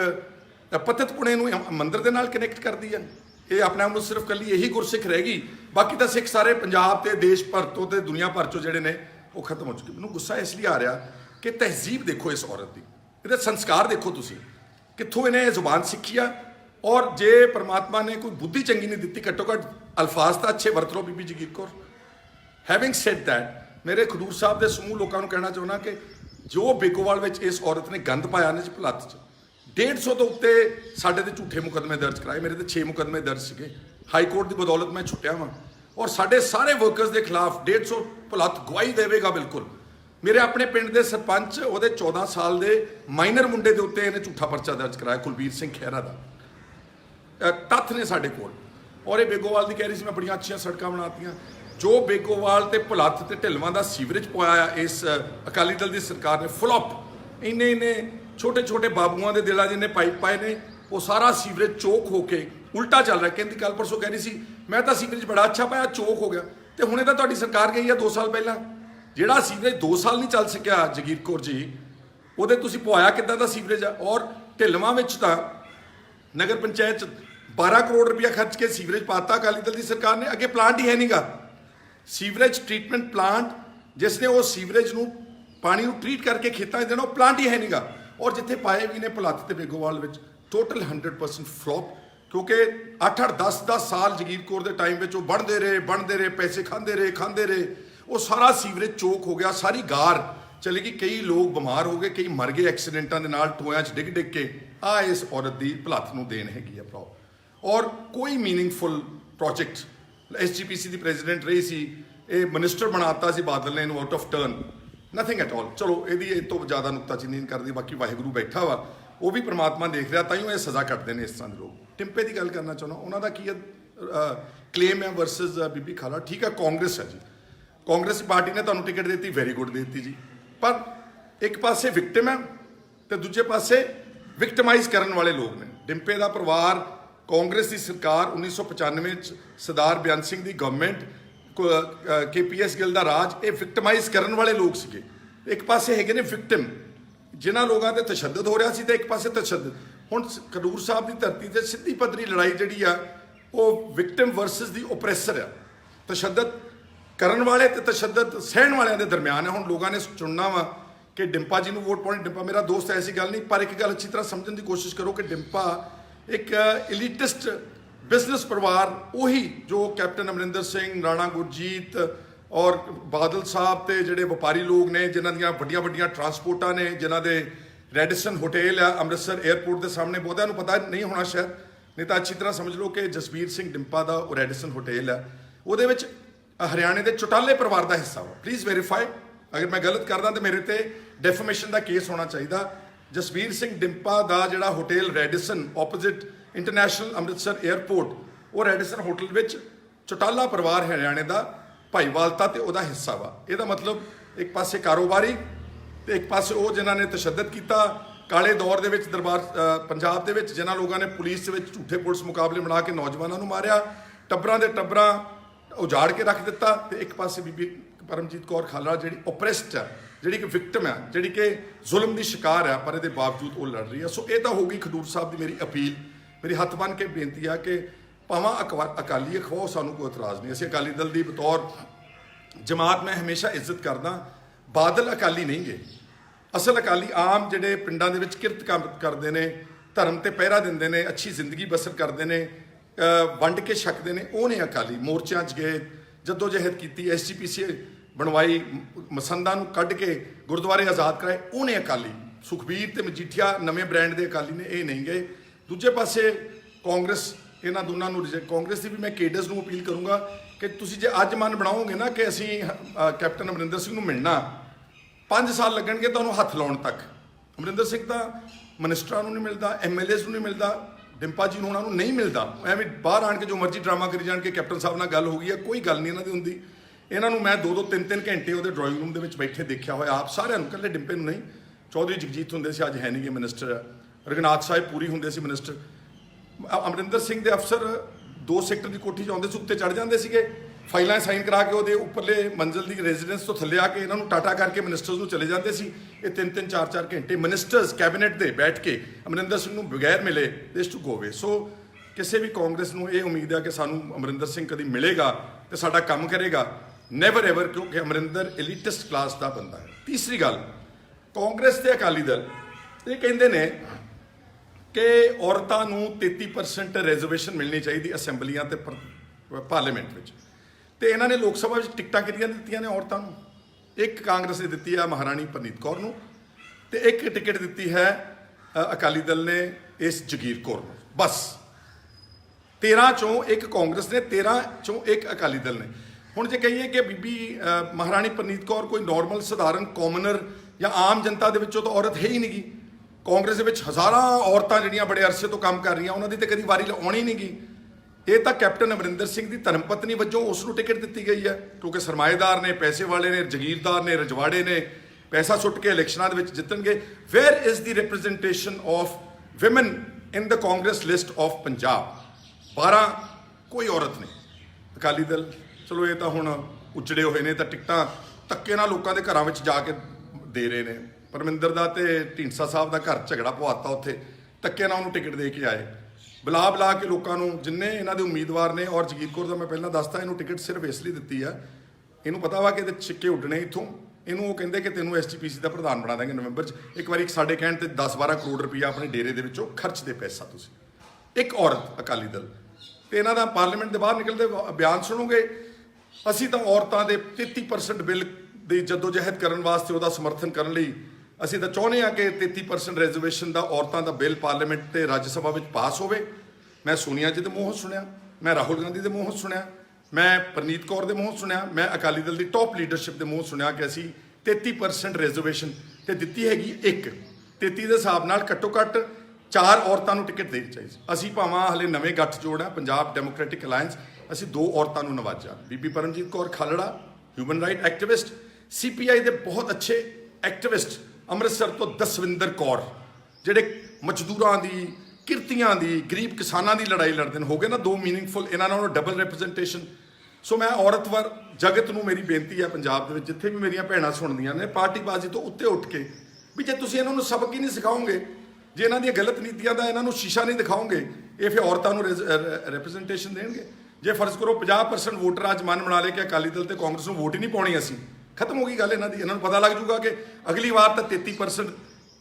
ਪਤਿਤ ਪੁਣੇ ਨੂੰ ਮੰਦਰ ਦੇ ਨਾਲ ਕਨੈਕਟ ਕਰਦੀ ਹੈ। ਇਹ ਆਪਣੇ ਆਪ ਨੂੰ ਸਿਰਫ ਕੱਲੀ ਇਹੀ ਗੁਰਸਿੱਖ ਰਹਿ ਗਈ। ਬਾਕੀ ਤਾਂ ਸਿੱਖ ਸਾਰੇ ਪੰਜਾਬ ਤੇ ਦੇਸ਼ ਭਰ ਤੋਂ ਤੇ ਦੁਨੀਆ ਭਰ ਚੋਂ ਜਿਹੜੇ ਨੇ ਉਹ ਖਤਮ ਹੋ ਚੁੱਕੇ ਮੈਨੂੰ ਗੁੱਸਾ ਇਸ ਲਈ ਆ ਰਿਹਾ ਕਿ ਤਹਿਜ਼ੀਬ ਦੇਖੋ ਇਸ ਔਰਤ ਦੀ। ਇਹਦੇ ਸੰਸਕਾਰ ਦੇਖੋ ਤੁਸੀਂ, ਕਿੱਥੋਂ ਇਹਨੇ ਇਹ ਜ਼ੁਬਾਨ ਸਿੱਖੀ ਆ? ਔਰ ਜੇ ਪਰਮਾਤਮਾ ਨੇ ਕੋਈ ਬੁੱਧੀ ਚੰਗੀ ਨਹੀਂ ਦਿੱਤੀ, ਘੱਟੋ ਘੱਟ ਅਲਫਾਜ਼ ਤਾਂ ਅੱਛੇ ਵਰਤ ਲਓ Bibi Jagir Kaur having said that ਮੇਰੇ ਖਡੂਰ ਸਾਹਿਬ ਦੇ ਸਮੂਹ ਲੋਕਾਂ ਨੂੰ ਕਹਿਣਾ ਚਾਹੁੰਦਾ ਕਿ ਜੋ ਬੇਕੋਵਾਲ ਵਿੱਚ ਇਸ ਔਰਤ ਨੇ ਗੰਦ ਪਾਇਆ ਨੇ ਚ ਭਲੱਤ ਚ 150 ਤੋਂ ਉੱਤੇ ਸਾਡੇ ਤੇ ਝੂਠੇ ਮੁਕੱਦਮੇ ਦਰਜ ਕਰਾਏ, ਮੇਰੇ ਤੇ 6 ਮੁਕੱਦਮੇ ਦਰਜ ਸੀਗੇ। ਹਾਈ ਕੋਰਟ ਦੀ ਬਦੌਲਤ ਮੈਂ ਛੁੱਟਿਆ ਵਾਂ। ਔਰ ਸਾਡੇ ਸਾਰੇ ਵਰਕਰਸ ਦੇ ਖਿਲਾਫ 150 ਭਲੱਤ ਗਵਾਹੀ ਦੇਵੇਗਾ ਬਿਲਕੁਲ। ਮੇਰੇ ਆਪਣੇ ਪਿੰਡ ਦੇ ਸਰਪੰਚ ਉਹਦੇ 14 ਸਾਲ ਦੇ ਮਾਈਨਰ ਮੁੰਡੇ ਦੇ ਉੱਤੇ ਇਹਨੇ ਝੂਠਾ ਪਰਚਾ ਦਰਜ ਕਰਾਇਆ ਕੁਲਬੀਰ ਸਿੰਘ ਖਹਿਰਾ ਦਾ। ਤੱਥ ਨੇ ਸਾਡੇ ਕੋਲ। ਔਰ ਇਹ ਬੇਗੋਵਾਲ ਦੀ ਕਹਿ ਰਹੀ ਸੀ, ਮੈਂ ਬੜੀਆਂ ਅੱਛੀਆਂ ਸੜਕਾਂ ਬਣਾਤੀਆਂ। ਜੋ ਬੇਗੋਵਾਲ ਤੇ ਭੁਲੱਥ ਤੇ ਢਿਲਵਾਂ ਦਾ ਸੀਵਰੇਜ ਪਵਾਇਆ ਇਸ ਅਕਾਲੀ ਦਲ ਦੀ ਸਰਕਾਰ ਨੇ ਫਲॉप ਇੰਨੇ ਇੰਨੇ ਛੋਟੇ ਛੋਟੇ ਬਾਬੂਆਂ ਦੇ ਦਿਲਾਂ ਜਿੰਨੇ ਪਾਈਪ ਪਾਏ ਨੇ, ਉਹ ਸਾਰਾ ਸੀਵਰੇਜ ਚੋਕ ਹੋ ਕੇ ਉਲਟਾ ਚੱਲ ਰਿਹਾ। ਕਹਿੰਦੀ ਕੱਲ ਪਰਸੋਂ ਕਹਿ ਰਹੀ ਸੀ, ਮੈਂ ਤਾਂ ਸੀਵਰੇਜ ਬੜਾ ਅੱਛਾ ਪਾਇਆ, ਚੋਕ ਹੋ ਗਿਆ। ਤੇ ਹੁਣੇ ਤਾਂ ਤੁਹਾਡੀ ਸਰਕਾਰ ਗਈ ਆ 2 ਸਾਲ ਪਹਿਲਾਂ। ਜਿਹੜਾ ਸੀਵਰੇਜ 2 ਸਾਲ ਨਹੀਂ ਚੱਲ ਸਕਿਆ, ਜਗੀਰ ਕੌਰ ਜੀ, ਉਹਦੇ ਤੁਸੀਂ ਪਵਾਇਆ ਕਿੱਦਾਂ ਦਾ ਸੀਵਰੇਜ ਆ? ਔਰ ਢਿਲਵਾਂ ਵਿੱਚ ਤਾਂ ਨਗਰ ਪੰਚਾਇਤ ਚ 12 ਕਰੋੜ ਰੁਪਇਆ ਖਰਚ ਕੇ ਸੀਵਰੇਜ ਪਾਤਾ, ਅਕਾਲੀ ਦਲ ਦੀ ਸਰਕਾਰ ਨੇ। ਅੱਗੇ ਪਲਾਂਟ ਹੀ ਹੈ ਨਹੀਂਗਾ ਸੀਵਰੇਜ ਟ੍ਰੀਟਮੈਂਟ ਪਲਾਂਟ ਜਿਸ ਨੇ ਉਹ ਸੀਵਰੇਜ ਨੂੰ ਪਾਣੀ ਨੂੰ ਟ੍ਰੀਟ ਕਰਕੇ ਖੇਤਾਂ 'ਚ ਦੇਣਾ, ਉਹ ਪਲਾਂਟ ਹੀ ਹੈ ਨਹੀਂਗਾ ਔਰ ਜਿੱਥੇ ਪਾਏ ਵੀ ਨੇ ਪਲੱਤ ਤੇ ਬੇਗੋਵਾਲ ਵਿੱਚ ਟੋਟਲ 100% ਫਲॉप ਕਿਉਂਕਿ 8-8 10-10 ਸਾਲ ਜਗੀਰ ਕੌਰ ਦੇ ਟਾਈਮ ਵਿੱਚ ਉਹ ਬਣਦੇ ਰਹੇ ਬਣਦੇ ਰਹੇ, ਪੈਸੇ ਖਾਂਦੇ ਰਹੇ ਖਾਂਦੇ ਰਹੇ। ਉਹ ਸਾਰਾ ਸੀਵਰੇਜ ਚੋਕ ਹੋ ਗਿਆ, ਸਾਰੀ ਗਾਰ ਚਲੇ ਗਈ। ਕਈ ਲੋਕ ਬਿਮਾਰ ਹੋ ਗਏ, ਕਈ ਮਰ ਗਏ ਐਕਸੀਡੈਂਟਾਂ ਦੇ ਨਾਲ, ਟੋਇਆਂ 'ਚ ਡਿੱਗ ਡਿੱਗ ਕੇ। ਆ ਇਸ ਔਰਤ ਦੀ ਭਲੱਥ ਨੂੰ ਦੇਣ ਹੈਗੀ ਆ ਭਰਾ ਔਰ ਕੋਈ ਮੀਨਿੰਗਫੁਲ ਪ੍ਰੋਜੈਕਟ ਐਸਜੀਪੀਸੀ ਦੀ ਪ੍ਰੈਜ਼ੀਡੈਂਟ ਰਹੀ ਸੀ, ਇਹ ਮਿਨਿਸਟਰ ਬਣਾਤਾ ਸੀ ਬਾਦਲ ਨੇ ਇਹਨੂੰ out of turn nothing at all ਚਲੋ, ਇਹਦੀ ਇਹ ਤੋਂ ਜ਼ਿਆਦਾ ਨੁਕਤਾਚੀਨੀ ਨਹੀਂ ਕਰਦੀ, ਬਾਕੀ ਵਾਹਿਗੁਰੂ ਬੈਠਾ ਵਾ। ਉਹ ਵੀ ਪ੍ਰਮਾਤਮਾ ਦੇਖ ਰਿਹਾ, ਤਾਂ ਹੀ ਇਹ ਸਜ਼ਾ ਕੱਟਦੇ ਨੇ ਇਸ ਤਰ੍ਹਾਂ ਦੇ ਲੋਕ। ਟਿੰਪੇ ਦੀ ਗੱਲ ਕਰਨਾ ਚਾਹੁੰਦਾ, ਉਹਨਾਂ ਦਾ ਕੀ ਕਲੇਮ ਹੈ ਵਰਸਸ ਬੀਬੀ ਖਾਲਾ। ਠੀਕ ਹੈ, ਕਾਂਗਰਸ ਹੈ ਜੀ। ਕਾਂਗਰਸ ਪਾਰਟੀ ਨੇ ਤੁਹਾਨੂੰ ਟਿਕਟ ਦਿੱਤੀ ਵੈਰੀ ਗੁੱਡ ਦਿੱਤੀ ਜੀ। ਪਰ ਇੱਕ ਪਾਸੇ ਵਿਕਟਿਮ ਹੈ ਤੇ ਦੂਜੇ ਪਾਸੇ ਵਿਕਟਮਾਈਜ਼ ਕਰਨ ਵਾਲੇ ਲੋਕ ਨੇ। ਡਿੰਪੇ ਦਾ ਪਰਿਵਾਰ, ਕਾਂਗਰਸ ਦੀ ਸਰਕਾਰ 1995 ਚ ਸਰਦਾਰ ਬਿਆਨ ਸਿੰਘ ਦੀ ਗਵਰਨਮੈਂਟ ਕੇਪੀਐਸ ਗਿੱਲ ਦਾ ਰਾਜ, ਇਹ ਵਿਕਟਮਾਈਜ਼ ਕਰਨ ਵਾਲੇ ਲੋਕ ਸੀਗੇ। ਇੱਕ ਪਾਸੇ ਹੈਗੇ ਨੇ ਵਿਕਟਿਮ ਜਿਨ੍ਹਾਂ ਲੋਕਾਂ ਤੇ ਤਸ਼ੱਦਦ ਹੋ ਰਿਹਾ ਸੀ ਤੇ ਇੱਕ ਪਾਸੇ ਤਸ਼ੱਦਦ। ਹੁਣ ਸ- ਸਾਹਿਬ ਦੀ ਧਰਤੀ ਤੇ ਸਿੱਧੀ ਪੱਧਰੀ ਲੜਾਈ ਜਿਹੜੀ ਆ, ਉਹ ਵਿਕਟਿਮ ਵਰਸਸ ਦੀ ਓਪਰੈਸਰ ਆ। ਤਸ਼ੱਦਦ ਕਰਨ ਵਾਲੇ ਤੇ ਤਸ਼ੱਦਦ ਸਹਿਣ ਵਾਲਿਆਂ ਦੇ ਦਰਮਿਆਨ ਹੈ। ਹੁਣ ਲੋਕਾਂ ਨੇ ਚੁਣਨਾ ਵਾ ਕਿ ਡਿੰਪਾ ਜੀ ਨੂੰ ਵੋਟ ਪਾਉਣੀ, ਡਿੰਪਾ ਮੇਰਾ ਦੋਸਤ ਐਸੀ ਗੱਲ ਨਹੀਂ, ਪਰ ਇੱਕ ਗੱਲ ਅੱਛੀ ਤਰ੍ਹਾਂ ਸਮਝਣ ਦੀ ਕੋਸ਼ਿਸ਼ ਕਰੋ ਕਿ ਡਿੰਪਾ ਇੱਕ ਇਲੀਟਿਸਟ ਬਿਜ਼ਨਸ ਪਰਿਵਾਰ, ਉਹੀ ਜੋ ਕੈਪਟਨ ਅਮਰਿੰਦਰ ਸਿੰਘ, ਰਾਣਾ ਗੁਰਜੀਤ ਔਰ ਬਾਦਲ ਸਾਹਿਬ ਤੇ ਜਿਹੜੇ ਵਪਾਰੀ ਲੋਕ ਨੇ, ਜਿਨ੍ਹਾਂ ਦੀਆਂ ਵੱਡੀਆਂ ਵੱਡੀਆਂ ਟਰਾਂਸਪੋਰਟਾਂ ਨੇ, ਜਿਨ੍ਹਾਂ ਦੇ ਰੈਡੀਸਨ ਹੋਟਲ ਆ, ਅੰਮ੍ਰਿਤਸਰ 에ਅਰਪੋਰਟ ਦੇ ਸਾਹਮਣੇ, ਬਹੁਤਿਆਂ ਨੂੰ ਪਤਾ ਨਹੀਂ ਹੋਣਾ ਸ਼ਾਇਦ, ਨਹੀਂ ਤਾਂ ਅੱਛੀ ਤਰ੍ਹਾਂ ਸਮਝ ਲਓ ਕਿ ਜਸਵੀਰ ਸਿੰਘ ਡਿੰਪਾ ਦਾ ਉਹ ਰੈਡੀਸਨ ਹੋਟਲ ਆ। ਉਹਦੇ ਵਿੱਚ ਹਰਿਆਣੇ ਦੇ ਚੁਟਾਲੇ ਪਰਿਵਾਰ ਦਾ ਹਿੱਸਾ ਵਾ। ਪਲੀਜ਼ ਵੈਰੀਫਾਈ ਅਗਰ ਮੈਂ ਗਲਤ ਕਰਦਾ ਤਾਂ ਮੇਰੇ ਤੇ ਡੈਫਾਮੇਸ਼ਨ ਦਾ ਕੇਸ ਹੋਣਾ ਚਾਹੀਦਾ। ਜਸਵੀਰ ਸਿੰਘ ਡਿੰਪਾ ਦਾ ਜਿਹੜਾ hotel Radisson opposite international Amritsar airport ਉਹ ਰੈਡੀਸਨ ਹੋਟਲ ਵਿੱਚ ਚੁਟਾਲਾ ਪਰਿਵਾਰ ਹਰਿਆਣੇ ਦਾ ਭਾਈਵਾਲਤਾ ਤੇ ਉਹਦਾ ਹਿੱਸਾ ਵਾ। ਇਹਦਾ ਮਤਲਬ ਇੱਕ ਪਾਸੇ ਕਾਰੋਬਾਰੀ ਤੇ ਇੱਕ ਪਾਸੇ ਉਹ ਜਿਨ੍ਹਾਂ ਨੇ ਤਸ਼ੱਦਦ ਕੀਤਾ। ਕਾਲੇ ਦੌਰ ਦੇ ਵਿੱਚ ਦਰਬਾਰ ਪੰਜਾਬ ਦੇ ਵਿੱਚ ਜਿਨ੍ਹਾਂ ਲੋਕਾਂ ਨੇ ਪੁਲਿਸ ਦੇ ਵਿੱਚ ਝੂਠੇ ਪੁਲਿਸ ਮੁਕਾਬਲੇ ਬਣਾ ਕੇ ਨੌਜਵਾਨਾਂ ਨੂੰ ਮਾਰਿਆ। ਟੱਬਰਾਂ ਦੇ ਟੱਬਰਾਂ ਉਜਾੜ ਕੇ ਰੱਖ ਦਿੱਤਾ ਤੇ ਇੱਕ ਪਾਸੇ ਬੀਬੀ ਪਰਮਜੀਤ ਕੌਰ ਖਾਲੜਾ ਜਿਹੜੀ ਓਪਰੈਸਡ ਹੈ, ਜਿਹੜੀ ਕਿ ਵਿਕਟਮ ਹੈ, ਜਿਹੜੀ ਕਿ ਜ਼ੁਲਮ ਦੀ ਸ਼ਿਕਾਰ ਹੈ, ਪਰ ਇਹਦੇ ਬਾਵਜੂਦ ਉਹ ਲੜ ਰਹੀ ਹੈ। ਸੋ ਇਹ ਤਾਂ ਹੋ ਗਈ ਖਡੂਰ ਸਾਹਿਬ ਦੀ ਮੇਰੀ ਅਪੀਲ। ਮੇਰੀ ਹੱਥ ਬੰਨ ਕੇ ਬੇਨਤੀ ਆ ਕਿ ਭਾਵਾਂ ਅਕਵਾ- ਅਕਾਲੀ ਅਖਵਾਓ ਸਾਨੂੰ ਕੋਈ ਇਤਰਾਜ਼ ਨਹੀਂ। ਅਸੀਂ ਅਕਾਲੀ ਦਲ ਦੀ ਬਤੌਰ ਜਮਾਤ, ਮੈਂ ਹਮੇਸ਼ਾ ਇੱਜ਼ਤ ਕਰਦਾ, ਬਾਦਲ ਅਕਾਲੀ ਨਹੀਂ ਗਏ ਅਸਲ ਅਕਾਲੀ ਆਮ ਜਿਹੜੇ ਪਿੰਡਾਂ ਦੇ ਵਿੱਚ ਕਿਰਤ ਕੰਮ ਕਰਦੇ ਨੇ, ਧਰਮ ਤੇ ਪਹਿਰਾ ਦਿੰਦੇ ਨੇ, ਅੱਛੀ ਜ਼ਿੰਦਗੀ ਬਸਰ ਕਰਦੇ ਨੇ ਵੰਡ ਕੇ ਛਕਦੇ ਨੇ, ਉਹ ਨੇ ਅਕਾਲੀ ਮੋਰਚਿਆਂ 'ਚ ਗਏ ਜੱਦੋ ਜਹਿਦ ਕੀਤੀ ਐਸਜੀਪੀਸੀ ਬਣਵਾਈ, ਮਸੰਦਾਂ ਨੂੰ ਕੱਢ ਕੇ ਗੁਰਦੁਆਰੇ ਆਜ਼ਾਦ ਕਰਾਏ, ਉਹ ਨੇ ਅਕਾਲੀ। ਸੁਖਬੀਰ ਤੇ ਮਜੀਠੀਆ ਨਵੇਂ ਬ੍ਰਾਂਡ ਦੇ ਅਕਾਲੀ ਨੇ, ਇਹ ਨਹੀਂ ਗਏ। ਦੂਜੇ ਪਾਸੇ ਕਾਂਗਰਸ, ਇਹਨਾਂ ਦੋਨਾਂ ਨੂੰ ਰਿਜੈਕਟ, ਕਾਂਗਰਸ ਦੀ ਵੀ ਮੈਂ ਕੇਡਰਸ ਨੂੰ ਅਪੀਲ ਕਰੂੰਗਾ ਕਿ ਤੁਸੀਂ ਜੇ ਅੱਜ ਮਨ ਬਣਾਓਗੇ ਨਾ ਕਿ ਅਸੀਂ ਕੈਪਟਨ ਅਮਰਿੰਦਰ ਸਿੰਘ ਨੂੰ ਮਿਲਣਾ 5 ਸਾਲ ਲੱਗਣਗੇ ਤੁਹਾਨੂੰ ਹੱਥ ਲਾਉਣ ਤੱਕ। ਅਮਰਿੰਦਰ ਸਿੰਘ ਤਾਂ ਮਿਨਿਸਟਰਾਂ ਨੂੰ ਨਹੀਂ ਮਿਲਦਾ ਐਮਐਲਏਸ ਨੂੰ ਨਹੀਂ ਮਿਲਦਾ ਡਿੰਪਾ ਜੀ ਨੂੰ ਉਹਨਾਂ ਨੂੰ ਨਹੀਂ ਮਿਲਦਾ। ਐਵੇਂ ਬਾਹਰ ਆਣ ਕੇ ਜੋ ਮਰਜ਼ੀ ਡਰਾਮਾ ਕਰੀ ਜਾਣ ਕੇ ਕੈਪਟਨ ਸਾਹਿਬ ਨਾਲ ਗੱਲ ਹੋ ਗਈ ਹੈ ਕੋਈ ਗੱਲ ਨਹੀਂ ਇਹਨਾਂ ਦੀ ਹੁੰਦੀ। ਇਹਨਾਂ ਨੂੰ ਮੈਂ 2-2 3-3 ਘੰਟੇ ਉਹਦੇ ਡਰਾਇੰਗ ਰੂਮ ਦੇ ਵਿੱਚ ਬੈਠੇ ਦੇਖਿਆ ਹੋਇਆ। ਆਪ ਸਾਰਿਆਂ ਨੂੰ, ਇਕੱਲੇ ਡਿੰਪੇ ਨੂੰ ਨਹੀਂ। ਚੌਧਰੀ ਜਗਜੀਤ ਹੁੰਦੇ ਸੀ, ਅੱਜ ਹੈ ਨਹੀਂਗੇ ਮਿਨਿਸਟਰ ਰਗਨਾਥ ਸਾਹਿਬ ਪੂਰੀ ਹੁੰਦੇ ਸੀ ਮਿਨਿਸਟਰ ਅਮਰਿੰਦਰ ਸਿੰਘ ਦੇ ਅਫਸਰ ਦੋ ਸੈਕਟਰ ਦੀ ਕੋਠੀ 'ਚ ਆਉਂਦੇ ਸੀ, ਉੱਤੇ ਚੜ ਜਾਂਦੇ ਸੀਗੇ। ਫਾਈਲਾਂ ਸਾਈਨ ਕਰਾ ਕੇ ਉਹਦੇ ਉੱਪਰਲੇ ਮੰਜ਼ਲ ਦੀ ਰੈਜ਼ੀਡੈਂਸ ਤੋਂ ਥੱਲੇ ਆ ਕੇ ਇਹਨਾਂ ਨੂੰ ਟਾਟਾ ਕਰਕੇ ਮਿਨਿਸਟਰਸ ਨੂੰ ਚਲੇ ਜਾਂਦੇ ਸੀ। ਇਹ ਤਿੰਨ ਤਿੰਨ, ਚਾਰ ਚਾਰ ਘੰਟੇ ਮਿਨਿਸਟਰਸ ਕੈਬਨਿਟ ਦੇ ਬੈਠ ਕੇ ਅਮਰਿੰਦਰ ਸਿੰਘ ਨੂੰ ਬਗੈਰ ਮਿਲੇ ਦਿਸ ਟੂ ਗੋ ਵੇ ਸੋ ਕਿਸੇ ਵੀ ਕਾਂਗਰਸ ਨੂੰ ਇਹ ਉਮੀਦ ਹੈ ਕਿ ਸਾਨੂੰ ਅਮਰਿੰਦਰ ਸਿੰਘ ਕਦੀ ਮਿਲੇਗਾ ਤੇ ਸਾਡਾ ਕੰਮ ਕਰੇਗਾ। ਨੈਵਰ ਐਵਰ ਕਿਉਂਕਿ ਅਮਰਿੰਦਰ ਐਲੀਟਿਸਟ ਕਲਾਸ ਦਾ ਬੰਦਾ ਹੈ। ਤੀਸਰੀ ਗੱਲ, ਕਾਂਗਰਸ ਤੇ ਅਕਾਲੀ ਦਲ, ਇਹ ਕਹਿੰਦੇ ਨੇ ਕਿ ਔਰਤਾਂ ਨੂੰ 33% ਰਿਜ਼ਰਵੇਸ਼ਨ ਮਿਲਣੀ ਚਾਹੀਦੀ ਅਸੈਂਬਲੀਆਂ ਤੇ ਪਰ- ਪਾਰਲੀਮੈਂਟ ਵਿੱਚ। ਤੇ ਇਹਨਾਂ ਨੇ ਲੋਕ ਸਭਾ ਵਿੱਚ ਟਿਕਟਾਂ ਕਿਹਦੀਆਂ ਦਿੱਤੀਆਂ ਨੇ ਔਰਤਾਂ ਨੂੰ? ਇੱਕ ਕਾਂਗਰਸ ਨੇ ਦਿੱਤੀ ਹੈ ਮਹਾਰਾਣੀ ਪਰਨੀਤ ਕੌਰ ਨੂੰ ਤੇ ਇੱਕ ਟਿਕਟ ਦਿੱਤੀ ਹੈ ਅਕਾਲੀ ਦਲ ਨੇ ਇਸ ਜਗੀਰ ਕੌਰ ਨੂੰ। ਬਸ। 13 ਚੋਂ ਇੱਕ ਕਾਂਗਰਸ ਨੇ 13 ਚੋਂ ਇੱਕ ਅਕਾਲੀ ਦਲ ਨੇ। ਹੁਣ ਜੇ ਕਹੀਏ ਕਿ ਬੀਬੀ ਮਹਾਰਾਣੀ ਪਰਨੀਤ ਕੌਰ ਕੋਈ ਨਾਰਮਲ ਸਧਾਰਨ ਕਾਮਨਰ ਜਾਂ ਆਮ ਜਨਤਾ ਦੇ ਵਿੱਚੋਂ ਤਾਂ ਔਰਤ ਹੈ ਹੀ ਨਹੀਂਗੀ ਕਾਂਗਰਸ ਦੇ ਵਿੱਚ ਹਜ਼ਾਰਾਂ ਔਰਤਾਂ ਜਿਹੜੀਆਂ ਬੜੇ ਅਰਸੇ ਤੋਂ ਕੰਮ ਕਰ ਰਹੀਆਂ, ਉਹਨਾਂ ਦੀ ਤਾਂ ਕਦੀ ਵਾਰੀ ਆਉਣੀ ਨਹੀਂਗੀ ਇਹ ਤਾਂ ਕੈਪਟਨ ਅਮਰਿੰਦਰ ਸਿੰਘ ਦੀ ਧਰਮ ਪਤਨੀ ਵਜੋਂ ਉਸ ਨੂੰ ਟਿਕਟ ਦਿੱਤੀ ਗਈ ਹੈ, ਕਿਉਂਕਿ ਸਰਮਾਏਦਾਰ ਨੇ, ਪੈਸੇ ਵਾਲੇ ਨੇ, ਜਗੀਰਦਾਰ ਨੇ, ਰਜਵਾੜੇ ਨੇ ਪੈਸਾ ਸੁੱਟ ਕੇ ਇਲੈਕਸ਼ਨਾਂ ਦੇ ਵਿੱਚ ਜਿੱਤਣਗੇ। Where is the representation of women in the Congress list of Punjab 12 ਕੋਈ ਔਰਤ ਨਹੀਂ। ਅਕਾਲੀ ਦਲ, ਚਲੋ ਇਹ ਤਾਂ ਹੁਣ ਉਜੜੇ ਹੋਏ ਨੇ ਤਾਂ ਟਿਕਟਾਂ ਧੱਕੇ ਨਾਲ ਲੋਕਾਂ ਦੇ ਘਰਾਂ ਵਿੱਚ ਜਾ ਕੇ ਦੇ ਰਹੇ ਨੇ। ਪਰਮਿੰਦਰ ਦਾ ਤੇ ਢੀਂਡਸਾ ਸਾਹਿਬ ਦਾ ਘਰ ਝਗੜਾ ਪਵਾਤਾ ਉੱਥੇ। ਧੱਕੇ ਨਾਲ ਉਹਨੂੰ ਟਿਕਟ ਦੇ ਕੇ ਆਏ। ਬੁਲਾ ਬੁਲਾ ਕੇ ਲੋਕਾਂ ਨੂੰ ਜਿੰਨੇ ਇਹਨਾਂ ਦੇ ਉਮੀਦਵਾਰ ਨੇ ਔਰ ਜਗੀਰ ਕੌਰ ਦਾ ਮੈਂ ਪਹਿਲਾਂ ਦੱਸਤਾ, ਇਹਨੂੰ ਟਿਕਟ ਸਿਰਫ ਇਸ ਲਈ ਦਿੱਤੀ ਆ। ਇਹਨੂੰ ਪਤਾ ਵਾ ਕਿ ਇਹਦੇ ਛਿੱਕੇ ਉੱਡਣੇ ਇੱਥੋਂ। ਇਹਨੂੰ ਉਹ ਕਹਿੰਦੇ ਕਿ ਤੈਨੂੰ ਐਸਟੀਪੀਸੀ ਦਾ ਪ੍ਰਧਾਨ ਬਣਾ ਦਾਂਗੇ ਨਵੰਬਰ 'ਚ। ਇੱਕ ਵਾਰੀ ਸਾਡੇ ਕਹਿਣ ਤੇ 10-12 ਕਰੋੜ ਰੁਪਈਆ ਆਪਣੇ ਡੇਰੇ ਦੇ ਵਿੱਚੋਂ ਖਰਚ ਦੇ ਪੈਸਾ ਤੁਸੀਂ। ਇੱਕ ਔਰਤ, ਅਕਾਲੀ ਦਲ। ਤੇ ਇਹਨਾਂ ਦਾ ਪਾਰਲੀਮੈਂਟ ਦੇ ਬਾਹਰ ਨਿਕਲਦੇ ਬਿਆਨ ਸੁਣੋਗੇ? ਅਸੀਂ ਤਾਂ ਔਰਤਾਂ ਦੇ 33% ਬਿੱਲ ਦੀ ਜਦੋਜਹਿਦ ਕਰਨ ਵਾਸਤੇ ਉਹਦਾ ਸਮਰਥਨ ਕਰਨ ਲਈ ਅਸੀਂ ਤਾਂ ਚਾਹੁੰਦੇ ਹਾਂ ਕਿ 33% ਰਿਜ਼ਰਵੇਸ਼ਨ ਦਾ ਔਰਤਾਂ ਦਾ ਬਿੱਲ ਪਾਰਲੀਮੈਂਟ ਤੇ ਰਾਜ ਸਭਾ ਵਿੱਚ ਪਾਸ ਹੋਵੇ। ਮੈਂ ਸੋਨੀਆ ਜੀ ਦੇ ਮੂੰਹੋਂ ਸੁਣਿਆ, ਮੈਂ ਰਾਹੁਲ ਗਾਂਧੀ ਦੇ ਮੂੰਹੋਂ ਸੁਣਿਆ, ਮੈਂ ਪ੍ਰਨੀਤ ਕੌਰ ਦੇ ਮੂੰਹੋਂ ਸੁਣਿਆ, ਮੈਂ ਅਕਾਲੀ ਦਲ ਦੀ ਟੌਪ ਲੀਡਰਸ਼ਿਪ ਦੇ ਮੂੰਹੋਂ ਸੁਣਿਆ ਕਿ ਅਸੀਂ 33% ਰਿਜ਼ਰਵੇਸ਼ਨ ਤੇ ਦਿੱਤੀ ਹੈਗੀ ਇੱਕ। 33 ਦੇ ਹਿਸਾਬ ਨਾਲ ਘੱਟੋ ਘੱਟ ਚਾਰ ਔਰਤਾਂ ਨੂੰ ਟਿਕਟ ਦੇਣੀ ਚਾਹੀਦੀ। ਅਸੀਂ ਭਾਵਾਂ ਹਲੇ ਨਵੇਂ ਗੱਠ ਜੋੜ ਹੈ, ਪੰਜਾਬ ਡੈਮੋਕ੍ਰੈਟਿਕ ਅਲਾਈਅੰਸ ਅਸੀਂ ਦੋ ਔਰਤਾਂ ਨੂੰ ਨਵਾਜਿਆ। Bibi Paramjit Kaur Khalra human right activist CPI ਦੇ ਬਹੁਤ ਅੱਛੇ ਐਕਟਿਵਿਸਟ ਅੰਮ੍ਰਿਤਸਰ ਤੋਂ ਦਸਵਿੰਦਰ ਕੌਰ, ਜਿਹੜੇ ਮਜ਼ਦੂਰਾਂ ਦੀ, ਕਿਰਤੀਆਂ ਦੀ, ਗਰੀਬ ਕਿਸਾਨਾਂ ਦੀ ਲੜਾਈ ਲੜਦੇ ਨੇ, ਹੋ ਗਏ ਨਾ ਦੋ ਮੀਨਿੰਗਫੁਲ ਇਹਨਾਂ ਨਾਲ ਡਬਲ ਰਿਪਰੈਜ਼ੈਂਟੇਸ਼ਨ ਸੋ ਮੈਂ ਔਰਤਵਰ ਜਗਤ ਨੂੰ ਮੇਰੀ ਬੇਨਤੀ ਹੈ ਪੰਜਾਬ ਦੇ ਵਿੱਚ, ਜਿੱਥੇ ਵੀ ਮੇਰੀਆਂ ਭੈਣਾਂ ਸੁਣਦੀਆਂ ਨੇ ਪਾਰਟੀਬਾਜ਼ੀ ਤੋਂ ਉੱਤੇ ਉੱਠ ਕੇ, ਵੀ ਜੇ ਤੁਸੀਂ ਇਹਨਾਂ ਨੂੰ ਸਬਕ ਹੀ ਨਹੀਂ ਸਿਖਾਓਗੇ, ਜੇ ਇਹਨਾਂ ਦੀਆਂ ਗਲਤ ਨੀਤੀਆਂ ਦਾ ਇਹਨਾਂ ਨੂੰ ਸ਼ੀਸ਼ਾ ਨਹੀਂ ਦਿਖਾਓਗੇ, ਇਹ ਫਿਰ ਔਰਤਾਂ ਨੂੰ ਰਿਪਰੈਜ਼ੈਂਟੇਸ਼ਨ ਦੇਣਗੇ। ਜੇ ਫਰਜ਼ ਕਰੋ 50% ਵੋਟਰ ਅੱਜ ਮਨ ਬਣਾ ਲੇ ਕਿ ਅਕਾਲੀ ਦਲ ਤੇ ਕਾਂਗਰਸ ਨੂੰ ਵੋਟ ਹੀ ਨਹੀਂ ਪਾਉਣੀ ਅਸੀਂ ਖਤਮ ਹੋ ਗਈ ਗੱਲ ਇਹਨਾਂ ਦੀ, ਇਹਨਾਂ ਨੂੰ ਪਤਾ ਲੱਗ ਜੂਗਾ ਕਿ ਅਗਲੀ ਵਾਰ ਤਾਂ 33%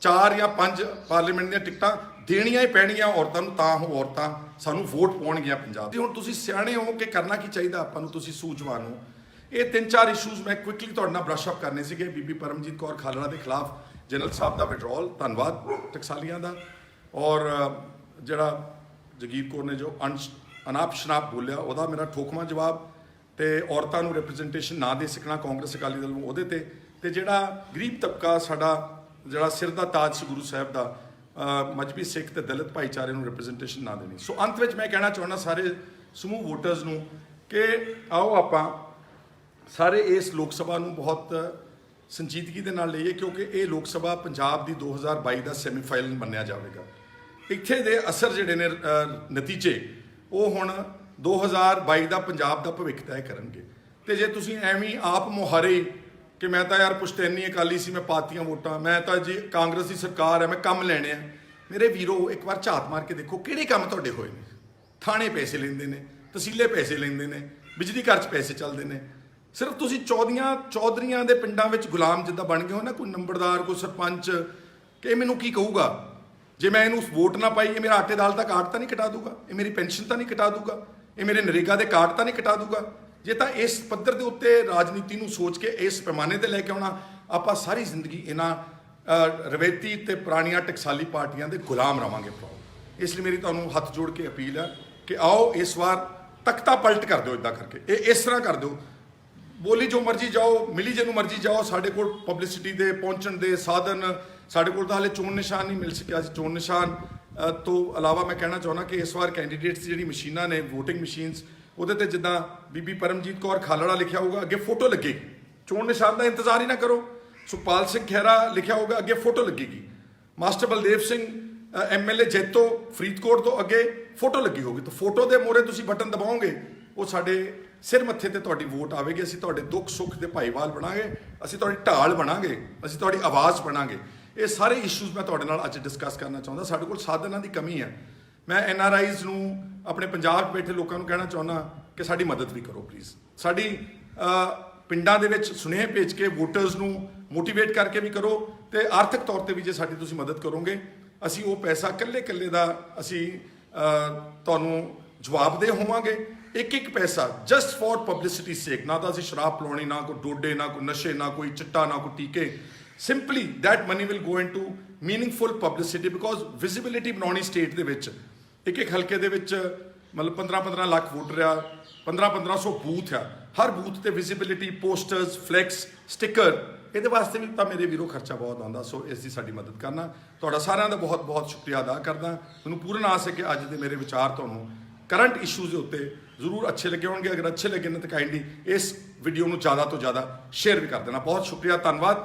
ਚਾਰ ਜਾਂ ਪੰਜ ਪਾਰਲੀਮੈਂਟ ਦੀਆਂ ਟਿਕਟਾਂ ਦੇਣੀਆਂ ਹੀ ਪੈਣੀਆਂ ਔਰਤਾਂ ਨੂੰ, ਤਾਂ ਉਹ ਔਰਤਾਂ ਸਾਨੂੰ ਵੋਟ ਪਾਉਣਗੀਆਂ ਪੰਜਾਬ ਦੀ। ਹੁਣ ਤੁਸੀਂ ਸਿਆਣੇ ਹੋ ਕਿ ਕਰਨਾ ਕੀ ਚਾਹੀਦਾ ਆਪਾਂ ਨੂੰ, ਤੁਸੀਂ ਸੂਝਵਾਨ ਹੋ। ਇਹ ਤਿੰਨ ਚਾਰ ਇਸ਼ੂਜ਼ ਮੈਂ ਕੁਇਕਲੀ ਤੁਹਾਡੇ ਨਾਲ ਬ੍ਰਸ਼ ਅਪ ਕਰਨੇ ਸੀਗੇ, ਬੀਬੀ ਪਰਮਜੀਤ ਕੌਰ ਖਾਲੜਾ ਦੇ ਖਿਲਾਫ ਜਨਰਲ ਸਾਹਿਬ ਦਾ ਵਿਡਰਾਲ ਧੰਨਵਾਦ ਟਕਸਾਲੀਆਂ ਦਾ। ਔਰ ਜਿਹੜਾ ਜਗੀਰ ਕੌਰ ਨੇ ਜੋ ਅਨਸ਼- ਅਨਾਪ ਸ਼ਨਾਪ ਬੋਲਿਆ, ਉਹਦਾ ਮੇਰਾ ਠੋਕਮਾ ਜਵਾਬ ਤੇ ਔਰਤਾਂ ਨੂੰ ਰਿਪਰੈਜ਼ੈਂਟੇਸ਼ਨ ਨਾ ਦੇ ਸਕਣਾ ਕਾਂਗਰਸ ਅਕਾਲੀ ਦਲ ਨੂੰ ਉਹਦੇ ਤੇ। ਤੇ ਜਿਹੜਾ ਗਰੀਬ ਤਬਕਾ ਸਾਡਾ, ਜਿਹੜਾ ਸਿਰ ਦਾ ਤਾਜ ਸੀ ਗੁਰੂ ਸਾਹਿਬ ਦਾ ਮਜਬੀ ਸਿੱਖ ਤੇ ਦਲਿਤ ਭਾਈਚਾਰੇ ਨੂੰ ਰਿਪਰੈਜ਼ੈਂਟੇਸ਼ਨ ਨਾ ਦੇਣੀ। ਸੋ ਅੰਤ ਵਿੱਚ ਮੈਂ ਕਹਿਣਾ ਚਾਹੁੰਦਾ ਸਾਰੇ ਸਮੂਹ ਵੋਟਰਸ ਨੂੰ ਕਿ ਆਓ ਆਪਾਂ ਸਾਰੇ ਇਸ ਲੋਕ ਸਭਾ ਨੂੰ ਬਹੁਤ ਸੰਜੀਦਗੀ ਦੇ ਨਾਲ ਲਈਏ, ਕਿਉਂਕਿ ਇਹ ਲੋਕ ਸਭਾ ਪੰਜਾਬ ਦੀ 2022 ਦਾ ਸੈਮੀਫਾਈਨਲ ਮੰਨਿਆ ਜਾਵੇਗਾ। ਇੱਥੇ ਦੇ ਅਸਰ ਜਿਹੜੇ ਨੇ ਨਤੀਜੇ, ਉਹ ਹੁਣ 2022 ਦਾ ਪੰਜਾਬ ਦਾ ਭਵਿੱਖ ਤੈਅ ਕਰਨਗੇ। ਤੇ ਜੇ ਤੁਸੀਂ ਐਵੇਂ ਆਪ ਮੁਹਾਰੇ ਕਿ ਮੈਂ ਤਾਂ ਯਾਰ ਪੁਸ਼ਤੈਨੀ ਅਕਾਲੀ ਸੀ, ਮੈਂ ਪਾਤੀਆਂ ਵੋਟਾਂ, ਮੈਂ ਤਾਂ ਜੀ ਕਾਂਗਰਸ ਦੀ ਸਰਕਾਰ ਹੈ, ਮੈਂ ਕੰਮ ਲੈਣੇ ਆ। ਮੇਰੇ ਵੀਰੋ, ਇੱਕ ਵਾਰ ਝਾਤ ਮਾਰ ਕੇ ਦੇਖੋ ਕਿਹੜੇ ਕੰਮ ਤੁਹਾਡੇ ਹੋਏ ਨੇ। ਥਾਣੇ ਪੈਸੇ ਲੈਂਦੇ ਨੇ ਤਹਿਸੀਲੇ ਪੈਸੇ ਲੈਂਦੇ ਨੇ, ਬਿਜਲੀ ਘਰ 'ਚ ਪੈਸੇ ਚੱਲਦੇ ਨੇ। ਸਿਰਫ ਤੁਸੀਂ ਚੌਧਰੀਆਂ ਚੌਧਰੀਆਂ ਦੇ ਪਿੰਡਾਂ ਵਿੱਚ ਗੁਲਾਮ ਜਿੱਦਾਂ ਬਣ ਗਏ ਹੋ ਨਾ, ਕੋਈ ਨੰਬਰਦਾਰ, ਕੋਈ ਸਰਪੰਚ, ਕਿ ਇਹ ਮੈਨੂੰ ਕੀ ਕਹੂਗਾ? ਜੇ ਮੈਂ ਇਹਨੂੰ ਵੋਟ ਨਾ ਪਾਈ, ਇਹ ਮੇਰਾ ਆਟੇ ਦਾਲ ਦਾ ਕਾਰਡ ਤਾਂ ਨਹੀਂ ਕਟਾ ਦੂਗਾ, ਇਹ ਮੇਰੀ ਪੈਨਸ਼ਨ ਤਾਂ ਨਹੀਂ ਕਟਾ ਦੂਗਾ। ਇਹ ਮੇਰੇ ਨਰੇਗਾ ਦੇ ਕਾਰਡ ਤਾਂ ਨਹੀਂ ਕਟਾ ਦੂਗਾ। ਜੇ ਤਾਂ ਇਸ ਪੱਧਰ ਦੇ ਉੱਤੇ ਰਾਜਨੀਤੀ ਨੂੰ ਸੋਚ ਕੇ ਇਸ ਪੈਮਾਨੇ ਤੇ ਲੈ ਕੇ ਆਉਣਾ ਆਪਾਂ ਸਾਰੀ ਜ਼ਿੰਦਗੀ ਇਹਨਾਂ ਅ, ਰਵੈਤੀ ਤੇ ਪੁਰਾਣੀਆਂ ਟਕਸਾਲੀ ਪਾਰਟੀਆਂ ਦੇ ਗੁਲਾਮ ਰਵਾਂਗੇ ਪਾਓ ਇਸ ਲਈ ਮੇਰੀ ਤੁਹਾਨੂੰ ਹੱਥ ਜੋੜ ਕੇ ਅਪੀਲ ਹੈ ਕਿ ਆਓ ਇਸ ਵਾਰ ਤਖਤਾ ਪਲਟ ਕਰ ਦਿਓ ਇਦਾਂ ਕਰਕੇ। ਇਹ ਇਸ ਤਰ੍ਹਾਂ ਕਰ ਦਿਓ। ਬੋਲੀ ਜੋ ਮਰਜ਼ੀ ਜਾਓ ਮਿਲੀ ਜਿਹਨੂੰ ਮਰਜ਼ੀ ਜਾਓ ਸਾਡੇ ਕੋਲ ਪਬਲਿਸਿਟੀ ਦੇ ਪਹੁੰਚਣ ਦੇ ਸਾਧਨ ਸਾਡੇ ਕੋਲ ਤਾਂ ਹਾਲੇ ਚੋਣ ਨਿਸ਼ਾਨ ਨਹੀਂ ਮਿਲ ਸਕਿਆ ਸੀ ਚੋਣ ਨਿਸ਼ਾਨ ਤੋਂ ਇਲਾਵਾ ਮੈਂ ਕਹਿਣਾ ਚਾਹੁੰਦਾ ਕਿ ਇਸ ਵਾਰ ਕੈਂਡੀਡੇਟਸ ਦੀ ਜਿਹੜੀ ਮਸ਼ੀਨਾਂ ਨੇ, VOTING ਮਸ਼ੀਨਸ ਉਹਦੇ ਤੇ ਜਿੱਦਾਂ ਬੀਬੀ ਪਰਮਜੀਤ ਕੌਰ ਖਾਲੜਾ ਲਿਖਿਆ ਹੋਊਗਾ, ਅੱਗੇ ਫੋਟੋ ਲੱਗੇਗੀ। ਚੋਣ ਨਿਸ਼ਾਨ ਦਾ ਇੰਤਜ਼ਾਰ ਹੀ ਨਾ ਕਰੋ। ਸੁਪਾਲ ਸਿੰਘ ਖਹਿਰਾ ਲਿਖਿਆ ਹੋਊਗਾ, ਅੱਗੇ ਫੋਟੋ ਲੱਗੇਗੀ। ਮਾਸਟਰ ਬਲਦੇਵ ਸਿੰਘ ਐਮਐਲਏ ਜੈਤੋ ਫਰੀਦਕੋਟ ਤੋਂ ਅੱਗੇ ਫੋਟੋ ਲੱਗੀ ਹੋਗੀ ਤਾਂ ਫੋਟੋ ਦੇ ਮੋਰੇ ਤੁਸੀਂ ਬਟਨ ਦਬਾਓਗੇ, ਉਹ ਸਾਡੇ ਸਿਰ ਮੱਥੇ ਤੇ ਤੁਹਾਡੀ ਵੋਟ ਆਵੇਗੀ। ਅਸੀਂ ਤੁਹਾਡੇ ਦੁੱਖ ਸੁੱਖ ਦੇ ਭਾਈਵਾਲ ਬਣਾਂਗੇ। ਅਸੀਂ ਤੁਹਾਡੀ ਢਾਲ ਬਣਾਂਗੇ। ਅਸੀਂ ਤੁਹਾਡੀ ਆਵਾਜ਼ ਬਣਾਂਗੇ। ਇਹ ਸਾਰੇ ਇਸ਼ੂਜ਼ ਮੈਂ ਤੁਹਾਡੇ ਨਾਲ ਅੱਜ ਡਿਸਕਸ ਕਰਨਾ ਚਾਹੁੰਦਾ। ਸਾਡੇ ਕੋਲ ਸਾਧਨਾਂ ਦੀ ਕਮੀ ਹੈ। ਮੈਂ ਐਨ ਆਰ ਆਈਜ਼ ਨੂੰ ਆਪਣੇ ਪੰਜਾਬ 'ਚ ਬੈਠੇ ਲੋਕਾਂ ਨੂੰ ਕਹਿਣਾ ਚਾਹੁੰਦਾ ਕਿ ਸਾਡੀ ਮਦਦ ਵੀ ਕਰੋ ਪਲੀਜ਼ ਸਾਡੀ ਪਿੰਡਾਂ ਦੇ ਵਿੱਚ ਸੁਨੇਹੇ ਭੇਜ ਕੇ ਵੋਟਰਸ ਨੂੰ ਮੋਟੀਵੇਟ ਕਰਕੇ ਵੀ ਕਰੋ ਤੇ ਆਰਥਿਕ ਤੌਰ ਤੇ ਵੀ ਜੇ ਸਾਡੀ ਤੁਸੀਂ ਮਦਦ ਕਰੋਗੇ, ਅਸੀਂ ਉਹ ਪੈਸਾ ਕੱਲੇ ਕੱਲੇ ਦਾ ਅਸੀਂ ਤੁਹਾਨੂੰ ਜਵਾਬਦੇ ਹੋਵਾਂਗੇ। ਇੱਕ ਇੱਕ ਪੈਸਾ ਜਸਟ ਫॉर ਪਬਲਿਸਿਟੀ ਸੇਕ ਨਾ ਤਾਂ ਅਸੀਂ ਸ਼ਰਾਬ ਪਲਾਉਣੀ, ਨਾ ਕੋਈ ਡੋਡੇ, ਨਾ ਕੋਈ ਨਸ਼ੇ, ਨਾ ਕੋਈ ਚਿੱਟਾ, ਨਾ ਕੋਈ ਟੀਕੇ simply that money will go into meaningful publicity because visibility ਬਣਾਉਣੀ ਸਟੇਟ ਦੇ ਵਿੱਚ ਇੱਕ ਇੱਕ ਹਲਕੇ ਦੇ ਵਿੱਚ ਮਤਲਬ 15 15 ਲੱਖ ਵੋਟਰ ਆ 15 1500 ਬੂਥ ਆ ਹਰ ਬੂਥ ਤੇ ਵਿਜ਼ਿਬਿਲਿਟੀ ਪੋਸਟਰਸ ਫਲੈਕਸ ਸਟicker ਇਹਦੇ ਵਾਸਤੇ ਵੀ ਤਾਂ ਮੇਰੇ ਵੀਰੋ ਖਰਚਾ ਬਹੁਤ ਆਉਂਦਾ ਸੋ ਇਸ ਦੀ ਸਾਡੀ ਮਦਦ ਕਰਨਾ ਤੁਹਾਡਾ ਸਾਰਿਆਂ ਦਾ ਬਹੁਤ ਬਹੁਤ ਸ਼ੁਕਰੀਆ ਅਦਾ ਕਰਦਾ ਮੈਨੂੰ ਪੂਰਨ ਆਸ ਹੈ ਕਿ ਅੱਜ ਦੇ ਮੇਰੇ ਵਿਚਾਰ ਤੁਹਾਨੂੰ ਕਰੰਟ ਇਸ਼ੂਜ਼ ਦੇ ਉੱਤੇ ਜ਼ਰੂਰ ਅੱਛੇ ਲੱਗੇ ਹੋਣਗੇ ਅਗਰ ਅੱਛੇ ਲੱਗੇ ਨੇ ਤਾਂ ਕਾਈਂਡਲੀ ਇਸ ਵੀਡੀਓ ਨੂੰ ਜ਼ਿਆਦਾ ਤੋਂ ਜ਼ਿਆਦਾ ਸ਼ੇਅਰ ਵੀ ਕਰ ਦੇਣਾ ਬਹੁਤ ਸ਼ੁਕਰੀਆ ਧੰਨਵਾਦ